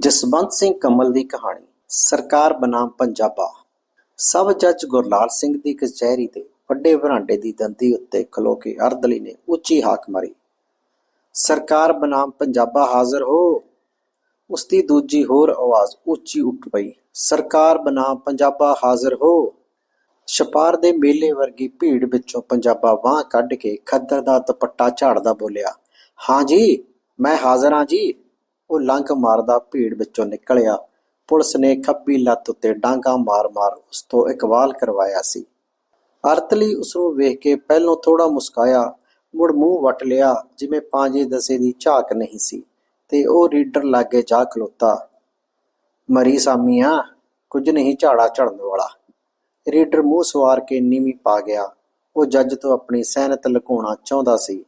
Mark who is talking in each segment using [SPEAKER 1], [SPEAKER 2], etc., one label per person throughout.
[SPEAKER 1] ਜਸਵੰਤ ਸਿੰਘ ਕਮਲ ਦੀ ਕਹਾਣੀ, ਸਰਕਾਰ ਬਨਾਮ ਪੰਜਾਬਾ। ਸਭ ਜੱਜ ਗੁਰਲਾਲ ਸਿੰਘ ਦੀ ਕਚਹਿਰੀ ਦੇ ਵੱਡੇ ਵਰਾਂਡੇ ਦੀ ਦੰਦੀ ਉੱਤੇ ਖਲੋ ਕੇ ਅਰਦਲੀ ਨੇ ਉੱਚੀ ਹਾਕ ਮਾਰੀ। ਸਰਕਾਰ ਬਨਾਮ ਪੰਜਾਬਾ ਹਾਜ਼ਰ ਹੋ। ਉਸ ਦੀ ਦੂਜੀ ਹੋਰ ਆਵਾਜ਼ ਉੱਚੀ ਉੱਠ ਪਈ। ਸਰਕਾਰ ਬਨਾਮ ਪੰਜਾਬਾ ਹਾਜ਼ਰ ਹੋ। ਛਪਾਰ ਦੇ ਮੇਲੇ ਵਰਗੀ ਭੀੜ ਵਿੱਚੋਂ ਪੰਜਾਬਾ ਬਾਹ ਕੱਢ ਕੇ ਖੱਦਰ ਦਾ ਦੁਪੱਟਾ ਝਾੜਦਾ ਬੋਲਿਆ, ਹਾਂ ਜੀ, ਮੈਂ ਹਾਜ਼ਰ ਹਾਂ ਜੀ। ਉਹ ਲੰਘ ਮਾਰਦਾ ਭੀੜ ਵਿੱਚੋਂ ਨਿਕਲਿਆ। ਪੁਲਿਸ ਨੇ ਖੱਬੀ ਲੱਤ ਉੱਤੇ ਡਾਂਗਾ ਮਾਰ-ਮਾਰ ਉਸ ਤੋਂ ਇਕਵਾਲ ਕਰਵਾਇਆ ਸੀ। ਅਰਤਲੀ ਉਸ ਨੂੰ ਵੇਖ ਕੇ ਪਹਿਲੋਂ ਥੋੜਾ ਮੁਸਕਾਇਆ, ਮੁੜ ਮੂੰਹ ਵਟ ਲਿਆ, ਜਿਵੇਂ ਪਾਂਜੇ ਦਸੇ ਦੀ ਝਾਕ ਨਹੀਂ ਸੀ, ਤੇ ਉਹ ਰੀਡਰ ਲਾਗੇ ਜਾ ਖਲੋਤਾ। ਮਰੀ ਸਾਮੀਆਂ ਕੁਝ ਨਹੀਂ ਝਾੜਾ ਝੜਨ ਵਾਲਾ। ਰੀਡਰ ਮੂੰਹ ਸਵਾਰ ਕੇ ਨੀਵੀਂ ਪਾ ਗਿਆ। ਉਹ ਜੱਜ ਤੋਂ ਆਪਣੀ ਸਹਿਨਤ ਲੁਕਾਉਣਾ ਚਾਹੁੰਦਾ ਸੀ।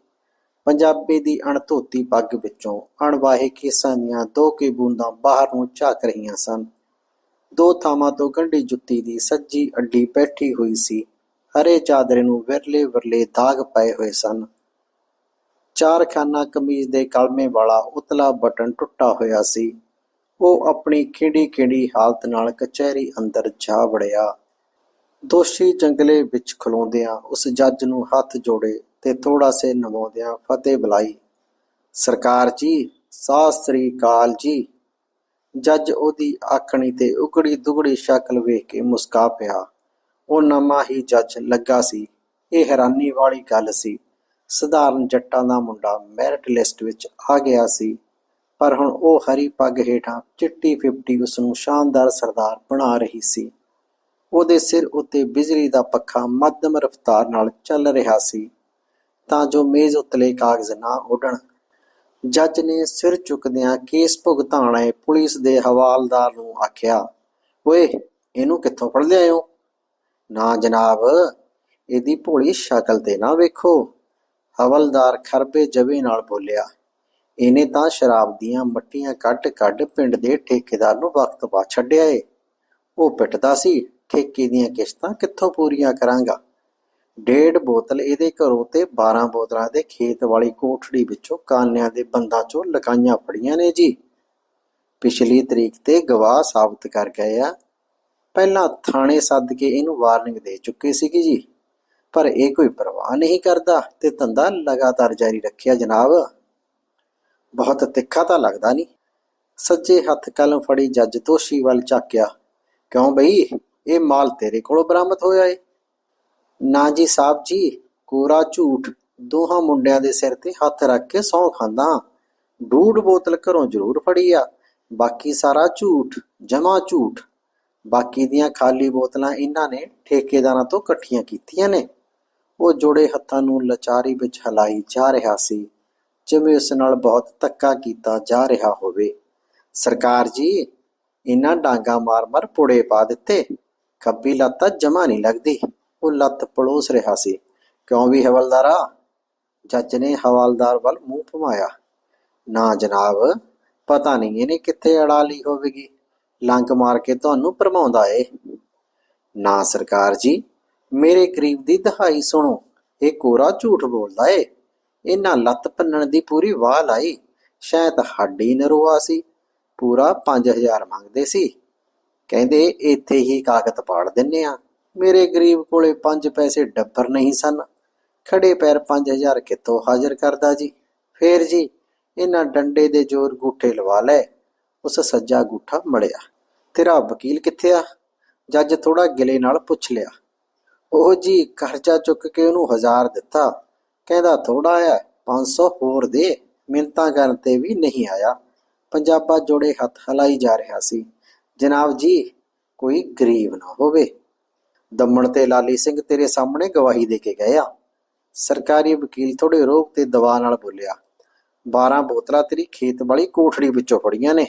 [SPEAKER 1] ਪੰਜਾਬੀ ਦੀ ਅਣਧੋਤੀ ਪੱਗ ਵਿੱਚੋਂ ਅਣਵਾਹੇ ਕੇਸਾਂ ਦੀਆਂ ਦੋ ਕੇ ਬੂੰਦਾਂ ਬਾਹਰ ਨੂੰ ਝਾਕ ਰਹੀਆਂ ਸਨ। ਦੋ ਥਾਵਾਂ ਤੋਂ ਗੰਢੀ ਜੁੱਤੀ ਦੀ ਸੱਜੀ ਅੱਡੀ ਬੈਠੀ ਹੋਈ ਸੀ। ਹਰੇ ਚਾਦਰੇ ਨੂੰ ਵਿਰਲੇ ਵਿਰਲੇ ਦਾਗ ਪਏ ਹੋਏ ਸਨ। ਚਾਰ ਖਾਨਾ ਕਮੀਜ਼ ਦੇ ਕਲਮੇ ਵਾਲਾ ਉਤਲਾ ਬਟਨ ਟੁੱਟਾ ਹੋਇਆ ਸੀ। ਉਹ ਆਪਣੀ ਖਿੰਡੀ ਖਿੰਡੀ ਹਾਲਤ ਨਾਲ ਕਚਹਿਰੀ ਅੰਦਰ ਜਾ ਵੜਿਆ। ਦੋਸ਼ੀ ਜੰਗਲੇ ਵਿੱਚ ਖਲੋਂਦਿਆਂ ਉਸ ਜੱਜ ਨੂੰ ਹੱਥ ਜੋੜੇ ਤੇ ਥੋੜਾ ਸੇ ਨਵਾਉਂਦਿਆਂ ਫਤਿਹ ਬੁਲਾਈ। ਸਰਕਾਰ ਜੀ, ਸਤਿ ਸ੍ਰੀ ਅਕਾਲ ਜੀ। ਜੱਜ ਉਹਦੀ ਆਖਣੀ ਤੇ ਉਗੜੀ ਦੁਗੜੀ ਸ਼ਕਲ ਵੇਖ ਕੇ ਮੁਸਕਾ ਪਿਆ। ਉਹ ਨਵਾਂ ਹੀ ਜੱਜ ਲੱਗਾ ਸੀ। ਇਹ ਹੈਰਾਨੀ ਵਾਲੀ ਗੱਲ ਸੀ। ਸਧਾਰਨ ਜੱਟਾਂ ਦਾ ਮੁੰਡਾ ਮੈਰਿਟ ਲਿਸਟ ਵਿੱਚ ਆ ਗਿਆ ਸੀ। ਪਰ ਹੁਣ ਉਹ ਹਰੀ ਪੱਗ ਹੇਠਾਂ ਚਿੱਟੀ 50 ਉਸ ਨੂੰ ਸ਼ਾਨਦਾਰ ਸਰਦਾਰ ਬਣਾ ਰਹੀ ਸੀ। ਉਹਦੇ ਸਿਰ ਉੱਤੇ ਬਿਜਲੀ ਦਾ ਪੱਖਾ ਮੱਧਮ ਰਫ਼ਤਾਰ ਨਾਲ ਚੱਲ ਰਿਹਾ ਸੀ। ਤਾਂ ਜੋ ਮੇਜ਼ ਉਤਲੇ ਕਾਗਜ਼ ਨਾ ਉੱਡਣ। ਜੱਜ ਨੇ ਸਿਰ ਚੁੱਕਦਿਆਂ ਕੇਸ ਭੁਗਤਾਣ ਪੁਲਿਸ ਦੇ ਹਵਾਲਦਾਰ ਨੂੰ ਆਖਿਆ, ਓਏ, ਇਹਨੂੰ ਕਿੱਥੋਂ ਫੜ ਲਿਆਏ ਨਾ ਜਨਾਬ, ਇਹਦੀ ਭੋਲੀ ਸ਼ਕਲ ਤੇ ਨਾ ਵੇਖੋ। ਹਵਲਦਾਰ ਖਰਬੇ ਜਵੇ ਨਾਲ ਬੋਲਿਆ, ਇਹਨੇ ਤਾਂ ਸ਼ਰਾਬ ਦੀਆਂ ਮੱਟੀਆਂ ਕੱਢ ਕੱਢ ਪਿੰਡ ਦੇ ਠੇਕੇਦਾਰ ਨੂੰ ਵਕਤ ਪਾ ਛੱਡਿਆ ਏ। ਉਹ ਪਿੱਟਦਾ ਸੀ, ਠੇਕੇ ਦੀਆਂ ਕਿਸ਼ਤਾਂ ਕਿੱਥੋਂ ਪੂਰੀਆਂ ਕਰਾਂਗਾ? ਡੇਢ ਬੋਤਲ ਇਹਦੇ ਘਰੋਂ ਤੇ 12 ਬੋਤਲਾਂ ਦੇ ਖੇਤ ਵਾਲੀ ਕੋਠੜੀ ਵਿੱਚੋਂ ਕਾਨਿਆਂ ਦੇ ਬੰਦਾਂ ਚੋਂ ਲਕਾਈਆਂ ਫੜੀਆਂ ਨੇ ਜੀ। ਪਿਛਲੀ ਤਰੀਕ ਤੇ ਗਵਾਹ ਸਾਬਤ ਕਰ ਗਏ ਆ। ਪਹਿਲਾਂ ਥਾਣੇ ਸੱਦ ਕੇ ਇਹਨੂੰ ਵਾਰਨਿੰਗ ਦੇ ਚੁੱਕੇ ਸੀਗੇ ਜੀ। ਪਰ ਇਹ ਕੋਈ ਪਰਵਾਹ ਨਹੀਂ ਕਰਦਾ ਤੇ ਧੰਦਾ ਲਗਾਤਾਰ ਜਾਰੀ ਰੱਖਿਆ ਜਨਾਬ। ਬਹੁਤ ਤਿੱਖਾ ਤਾਂ ਲੱਗਦਾ ਨਹੀਂ। ਸੱਜੇ ਹੱਥ ਕਲਮ ਫੜੀ ਜੱਜ ਦੋਸ਼ੀ ਵੱਲ ਝਾਕਿਆ, ਕਿਉਂ ਬਈ? ਇਹ ਮਾਲ ਤੇਰੇ ਕੋਲੋਂ ਬਰਾਮਦ ਹੋਇਆ ਏ? ਨਾ ਜੀ ਸਾਹਿਬ ਜੀ ਕੋਰਾ ਝੂਠ, ਦੋਹਾਂ ਮੁੰਡਿਆਂ ਦੇ ਸਿਰ ਤੇ ਹੱਥ ਰੱਖ ਕੇ ਸੌਂ ਖਾਂਦਾ। ਡੂਡ ਬੋਤਲ ਘਰੋਂ ਜ਼ਰੂਰ ਫੜੀ ਆ। ਬਾਕੀ ਸਾਰਾ ਝੂਠ ਜਮਾ ਝੂਠ। ਬਾਕੀ ਦੀਆਂ ਖਾਲੀ ਬੋਤਲਾਂ ਇਹਨਾਂ ਨੇ ਠੇਕੇਦਾਰਾਂ ਤੋਂ ਇਕੱਠੀਆਂ ਕੀਤੀਆਂ ਨੇ। ਉਹ ਜੋੜੇ ਹੱਥਾਂ ਨੂੰ ਲਚਾਰੀ ਵਿੱਚ ਹਲਾਈ ਜਾ ਰਿਹਾ ਸੀ, ਜਿਵੇਂ ਉਸ ਨਾਲ ਬਹੁਤ ਧੱਕਾ ਕੀਤਾ ਜਾ ਰਿਹਾ ਹੋਵੇ। ਸਰਕਾਰ ਜੀ, ਇਹਨਾਂ ਡਾਂਗਾ ਮਾਰ-ਮਾਰ ਪੁੜੇ ਪਾ ਦਿੱਤੇ। ਖੱਬੀ ਲੱਤ ਜਮਾ ਨਹੀਂ ਲੱਗਦੀ। ਉਹ ਲੱਤ ਪਲੋਸ ਰਿਹਾ ਸੀ। ਕਿਉਂ ਵੀ ਹਵਲਦਾਰਾ? ਜੱਜ ਨੇ ਹਵਾਲਦਾਰ ਵੱਲ ਮੂੰਹ ਭਮਾਇਆ ਨਾ ਜਨਾਬ, ਪਤਾ ਨਹੀਂ ਇਹਨੇ ਕਿੱਥੇ ਅੜਾ ਲਈ ਹੋਵੇਗੀ। ਲੰਗ ਮਾਰ ਕੇ ਤੁਹਾਨੂੰ ਭਰਮਾਉਂਦਾ ਏ। ਨਾ ਸਰਕਾਰ ਜੀ, ਮੇਰੇ ਕਰੀਬ ਦੀ ਦਹਾਈ ਸੁਣੋ। ਇਹ ਕੋਰਾ ਝੂਠ ਬੋਲਦਾ ਏ। ਇਹਨਾਂ ਲੱਤ ਭੰਨਣ ਦੀ ਪੂਰੀ ਵਾਹ ਲਾਈ। ਸ਼ਾਇਦ ਹੱਡੀ ਨਰੋਆ ਸੀ। ਪੂਰਾ 5000 ਮੰਗਦੇ ਸੀ। ਕਹਿੰਦੇ, ਇੱਥੇ ਹੀ ਕਾਗਜ਼ ਪਾੜ ਦਿੰਨੇ ਆ। ਮੇਰੇ ਗਰੀਬ ਕੋਲੇ 5 ਪੈਸੇ ਡੱਬਰ ਨਹੀਂ ਸਨ। ਖੜੇ ਪੈਰ 5000 ਕਿਤੋਂ ਹਾਜ਼ਰ ਕਰਦਾ ਜੀ। ਫੇਰ ਜੀ, ਇਹਨਾਂ ਡੰਡੇ ਦੇ ਜ਼ੋਰ ਗੂਠੇ ਲਵਾ ਲੈ ਉਸ ਸੱਜਾ ਗੂਠਾ ਮੜਿਆ। ਤੇਰਾ ਵਕੀਲ ਕਿੱਥੇ ਆ? ਜੱਜ ਥੋੜਾ ਗਿਲੇ ਨਾਲ ਪੁੱਛ ਲਿਆ। ਉਹ ਜੀ ਕਰਜ਼ਾ ਚੁੱਕ ਕੇ ਉਹਨੂੰ ਹਜ਼ਾਰ ਦਿੱਤਾ। ਕਹਿੰਦਾ ਥੋੜਾ ਆ 500 ਹੋਰ ਦੇ। ਮਿੰਤਾਂ ਕਰਨ ਤੇ ਵੀ ਨਹੀਂ ਆਇਆ। ਪੰਜਾਬਾ ਜੋੜੇ ਹੱਥ ਹਲਾਈ ਜਾ ਰਿਹਾ ਸੀ। ਜਨਾਬ ਜੀ, ਕੋਈ ਗਰੀਬ ਨਾ ਹੋਵੇ। ਦਮਣ ਤੇ ਲਾਲੀ ਸਿੰਘ ਤੇਰੇ ਸਾਹਮਣੇ ਗਵਾਹੀ ਦੇ ਕੇ ਗਏ ਆ। ਸਰਕਾਰੀ ਵਕੀਲ ਥੋੜੇ ਰੋਕ ਤੇ ਦਵਾ ਨਾਲ ਬੋਲਿਆ 12 ਬੋਤਲਾਂ ਤੇਰੀ ਖੇਤ ਵਾਲੀ ਕੋਠੜੀ ਵਿੱਚੋਂ ਫੜੀਆਂ ਨੇ।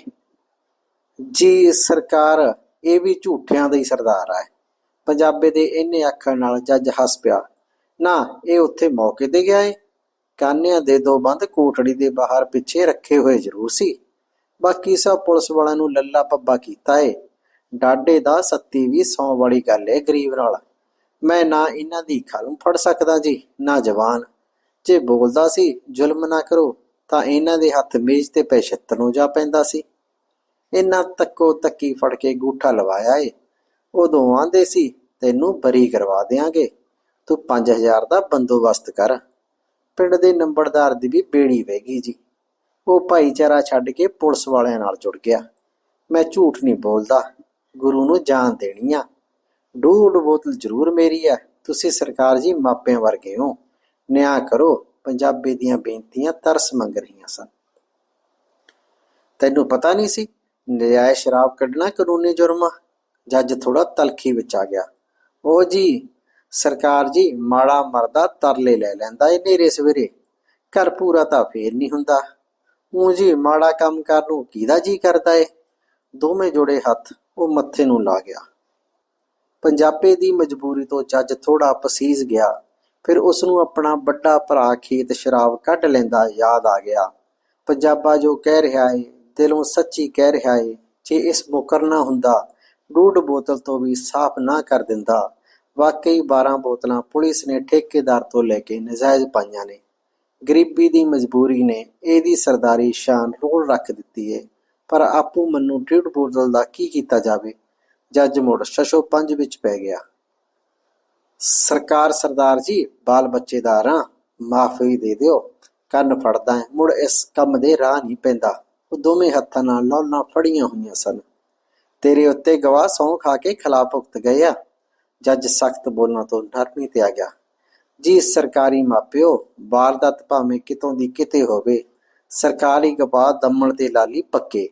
[SPEAKER 1] ਜੀ, ਸਰਕਾਰ, ਇਹ ਵੀ ਝੂਠਿਆਂ ਦਾ ਹੀ ਸਰਦਾਰ ਆ। ਪੰਜਾਬੇ ਦੇ ਇੰਨੇ ਆਖਣ ਨਾਲ ਜੱਜ ਹੱਸ ਪਿਆ, ਨਾ, ਇਹ ਉੱਥੇ ਮੌਕੇ ਤੇ ਗਿਆ ਏ। ਕਾਨਿਆਂ ਦੇ ਦੋ ਬੰਦ ਕੋਠੜੀ ਦੇ ਬਾਹਰ ਪਿੱਛੇ ਰੱਖੇ ਹੋਏ ਜ਼ਰੂਰ ਸੀ। ਬਾਕੀ ਸਭ ਪੁਲਿਸ ਵਾਲਿਆਂ ਨੂੰ ਲੱਲਾ ਪੱਬਾ ਕੀਤਾ ਏ। ਡਾਡੇ ਦਾ ਸੱਤੀ ਵੀ ਸੌ ਵਾਲੀ ਗੱਲ ਏ ਗਰੀਬ ਨਾਲ। ਮੈਂ ਨਾ ਇਹਨਾਂ ਦੀ ਖਾਲਮ ਫੜ ਸਕਦਾ ਜੀ, ਨਾ ਜਵਾਨ। ਜੇ ਬੋਲਦਾ ਸੀ, ਜ਼ੁਲਮ ਨਾ ਕਰੋ, ਤਾਂ ਇਹਨਾਂ ਦੇ ਹੱਥ ਮੇਜ਼ ਤੇ ਪੈ ਛਿੱਤਰ ਨੂੰ ਜਾ ਪੈਂਦਾ ਸੀ। ਇਹਨਾਂ ਤੱਕੋ ਤੱਕੀ ਫੜ ਕੇ ਗੂਠਾ ਲਵਾਇਆ ਏ। ਉਦੋਂ ਆਂਦੇ ਸੀ, ਤੈਨੂੰ ਬਰੀ ਕਰਵਾ ਦਿਆਂਗੇ। ਤੂੰ 5000 ਦਾ ਬੰਦੋਬਸਤ ਕਰ। ਪਿੰਡ ਦੇ ਨੰਬਰਦਾਰ ਦੀ ਵੀ ਬੇੜੀ ਵਹਿਗੀ ਜੀ। ਉਹ ਭਾਈਚਾਰਾ ਛੱਡ ਕੇ ਪੁਲਿਸ ਵਾਲਿਆਂ ਨਾਲ ਜੁੜ ਗਿਆ। ਮੈਂ ਝੂਠ ਨਹੀਂ ਬੋਲਦਾ। ਗੁਰੂ ਨੂੰ ਜਾਨ ਦੇਣੀ ਆ। ਡੂਡ ਬੋਤਲ ਜ਼ਰੂਰ ਮੇਰੀ ਆ। ਤੁਸੀਂ ਸਰਕਾਰ ਜੀ ਮਾਪਿਆਂ ਵਰਗੇ ਹੋ। ਨਿਆਂ ਕਰੋ, ਪੰਜਾਬੀ ਦੀਆਂ ਬੇਨਤੀਆਂ ਤਰਸ ਮੰਗ ਰਹੀਆਂ ਸਨ। ਤੈਨੂੰ ਪਤਾ ਨਹੀਂ ਸੀ, ਨਜਾਇਜ਼ ਸ਼ਰਾਬ ਕੱਢਣਾ ਕਾਨੂੰਨੀ ਜੁਰਮ ਆ। ਜੱਜ ਥੋੜਾ ਤਲਖੀ ਵਿੱਚ ਆ ਗਿਆ। ਉਹ ਜੀ, ਸਰਕਾਰ ਜੀ ਮਾੜਾ ਮਰਦਾ ਤਰਲੇ ਲੈ ਲੈਂਦਾ ਏ ਨੇਰੇ ਸਵੇਰੇ। ਘਰ ਪੂਰਾ ਤਾਂ ਫੇਰ ਨਹੀਂ ਹੁੰਦਾ। ਉਹ ਜੀ ਮਾੜਾ ਕੰਮ ਕਰਨ ਨੂੰ ਕਿਹਦਾ ਜੀ ਕਰਦਾ ਏ? ਦੋਵੇਂ ਜੋੜੇ ਹੱਥ ਉਹ ਮੱਥੇ ਨੂੰ ਲਾ ਗਿਆ। ਪੰਜਾਬੇ ਦੀ ਮਜਬੂਰੀ ਤੋਂ ਜੱਜ ਥੋੜਾ ਪਸੀਜ ਗਿਆ। ਫਿਰ ਉਸ ਨੂੰ ਆਪਣਾ ਵੱਡਾ ਭਰਾ ਖੇਤ ਸ਼ਰਾਬ ਕੱਢ ਲੈਂਦਾ ਯਾਦ ਆ ਗਿਆ। ਪੰਜਾਬਾ ਜੋ ਕਹਿ ਰਿਹਾ ਏ, ਦਿਲੋਂ ਸੱਚੀ ਕਹਿ ਰਿਹਾ ਏ, ਜੇ ਇਸ ਮੁਕਰ ਨਾ ਹੁੰਦਾ ਡੂਡ ਬੋਤਲ ਤੋਂ ਵੀ ਸਾਫ਼ ਨਾ ਕਰ ਦਿੰਦਾ। ਵਾਕਈ 12 ਬੋਤਲਾਂ ਪੁਲਿਸ ਨੇ ਠੇਕੇਦਾਰ ਤੋਂ ਲੈ ਕੇ ਨਜਾਇਜ਼ ਪਾਈਆਂ ਨੇ। ਗਰੀਬੀ ਦੀ ਮਜਬੂਰੀ ਨੇ ਇਹਦੀ ਸਰਦਾਰੀ ਸ਼ਾਨ ਰੋਲ ਰੱਖ ਦਿੱਤੀ ਏ। ਪਰ ਆਪੂ ਮੰਨੂ ਡੂਡ ਬੋਤਲ ਦਾ ਕੀ ਕੀਤਾ ਜਾਵੇ? ਜੱਜ ਮੁੜ ਸ਼ਸ਼ੋ ਪੰਜ ਵਿੱਚ ਪੈ ਗਿਆ। ਸਰਕਾਰ ਸਰਦਾਰ ਜੀ, ਬਾਲ ਬੱਚੇ ਦਾ ਬੱਚੇਦਾਰਾਂ ਮਾਫੀ ਦੇ ਦਿਓ। ਕੰਨ ਫੜਦਾ ਹੈ, ਮੁੜ ਇਸ ਕੰਮ ਦੇ ਰਾਹ ਨਹੀਂ ਪੈਂਦਾ। ਉਹ ਦੋਵੇਂ ਹੱਥਾਂ ਨਾਲ ਲੌਲਾਂ ਫੜੀਆਂ ਹੋਈਆਂ ਸਨ। ਤੇਰੇ ਉੱਤੇ ਗਵਾਹ ਸਹੁੰ ਖਾ ਕੇ ਖਿਲਾਫ ਭੁਗਤ ਗਏ ਆ। ਜੱਜ ਸਖਤ ਬੋਲਣ ਤੋਂ ਨਰਮੀ ਤੇ ਆ ਗਿਆ। ਜੀ, ਸਰਕਾਰੀ ਮਾਪਿਓ, ਵਾਰਦਾਤ ਭਾਵੇਂ ਕਿਤੋਂ ਦੀ ਕਿਤੇ ਹੋਵੇ ਸਰਕਾਰੀ ਗਵਾਹ ਦਮਣ ਤੇ ਲਾਲੀ ਪੱਕੇ।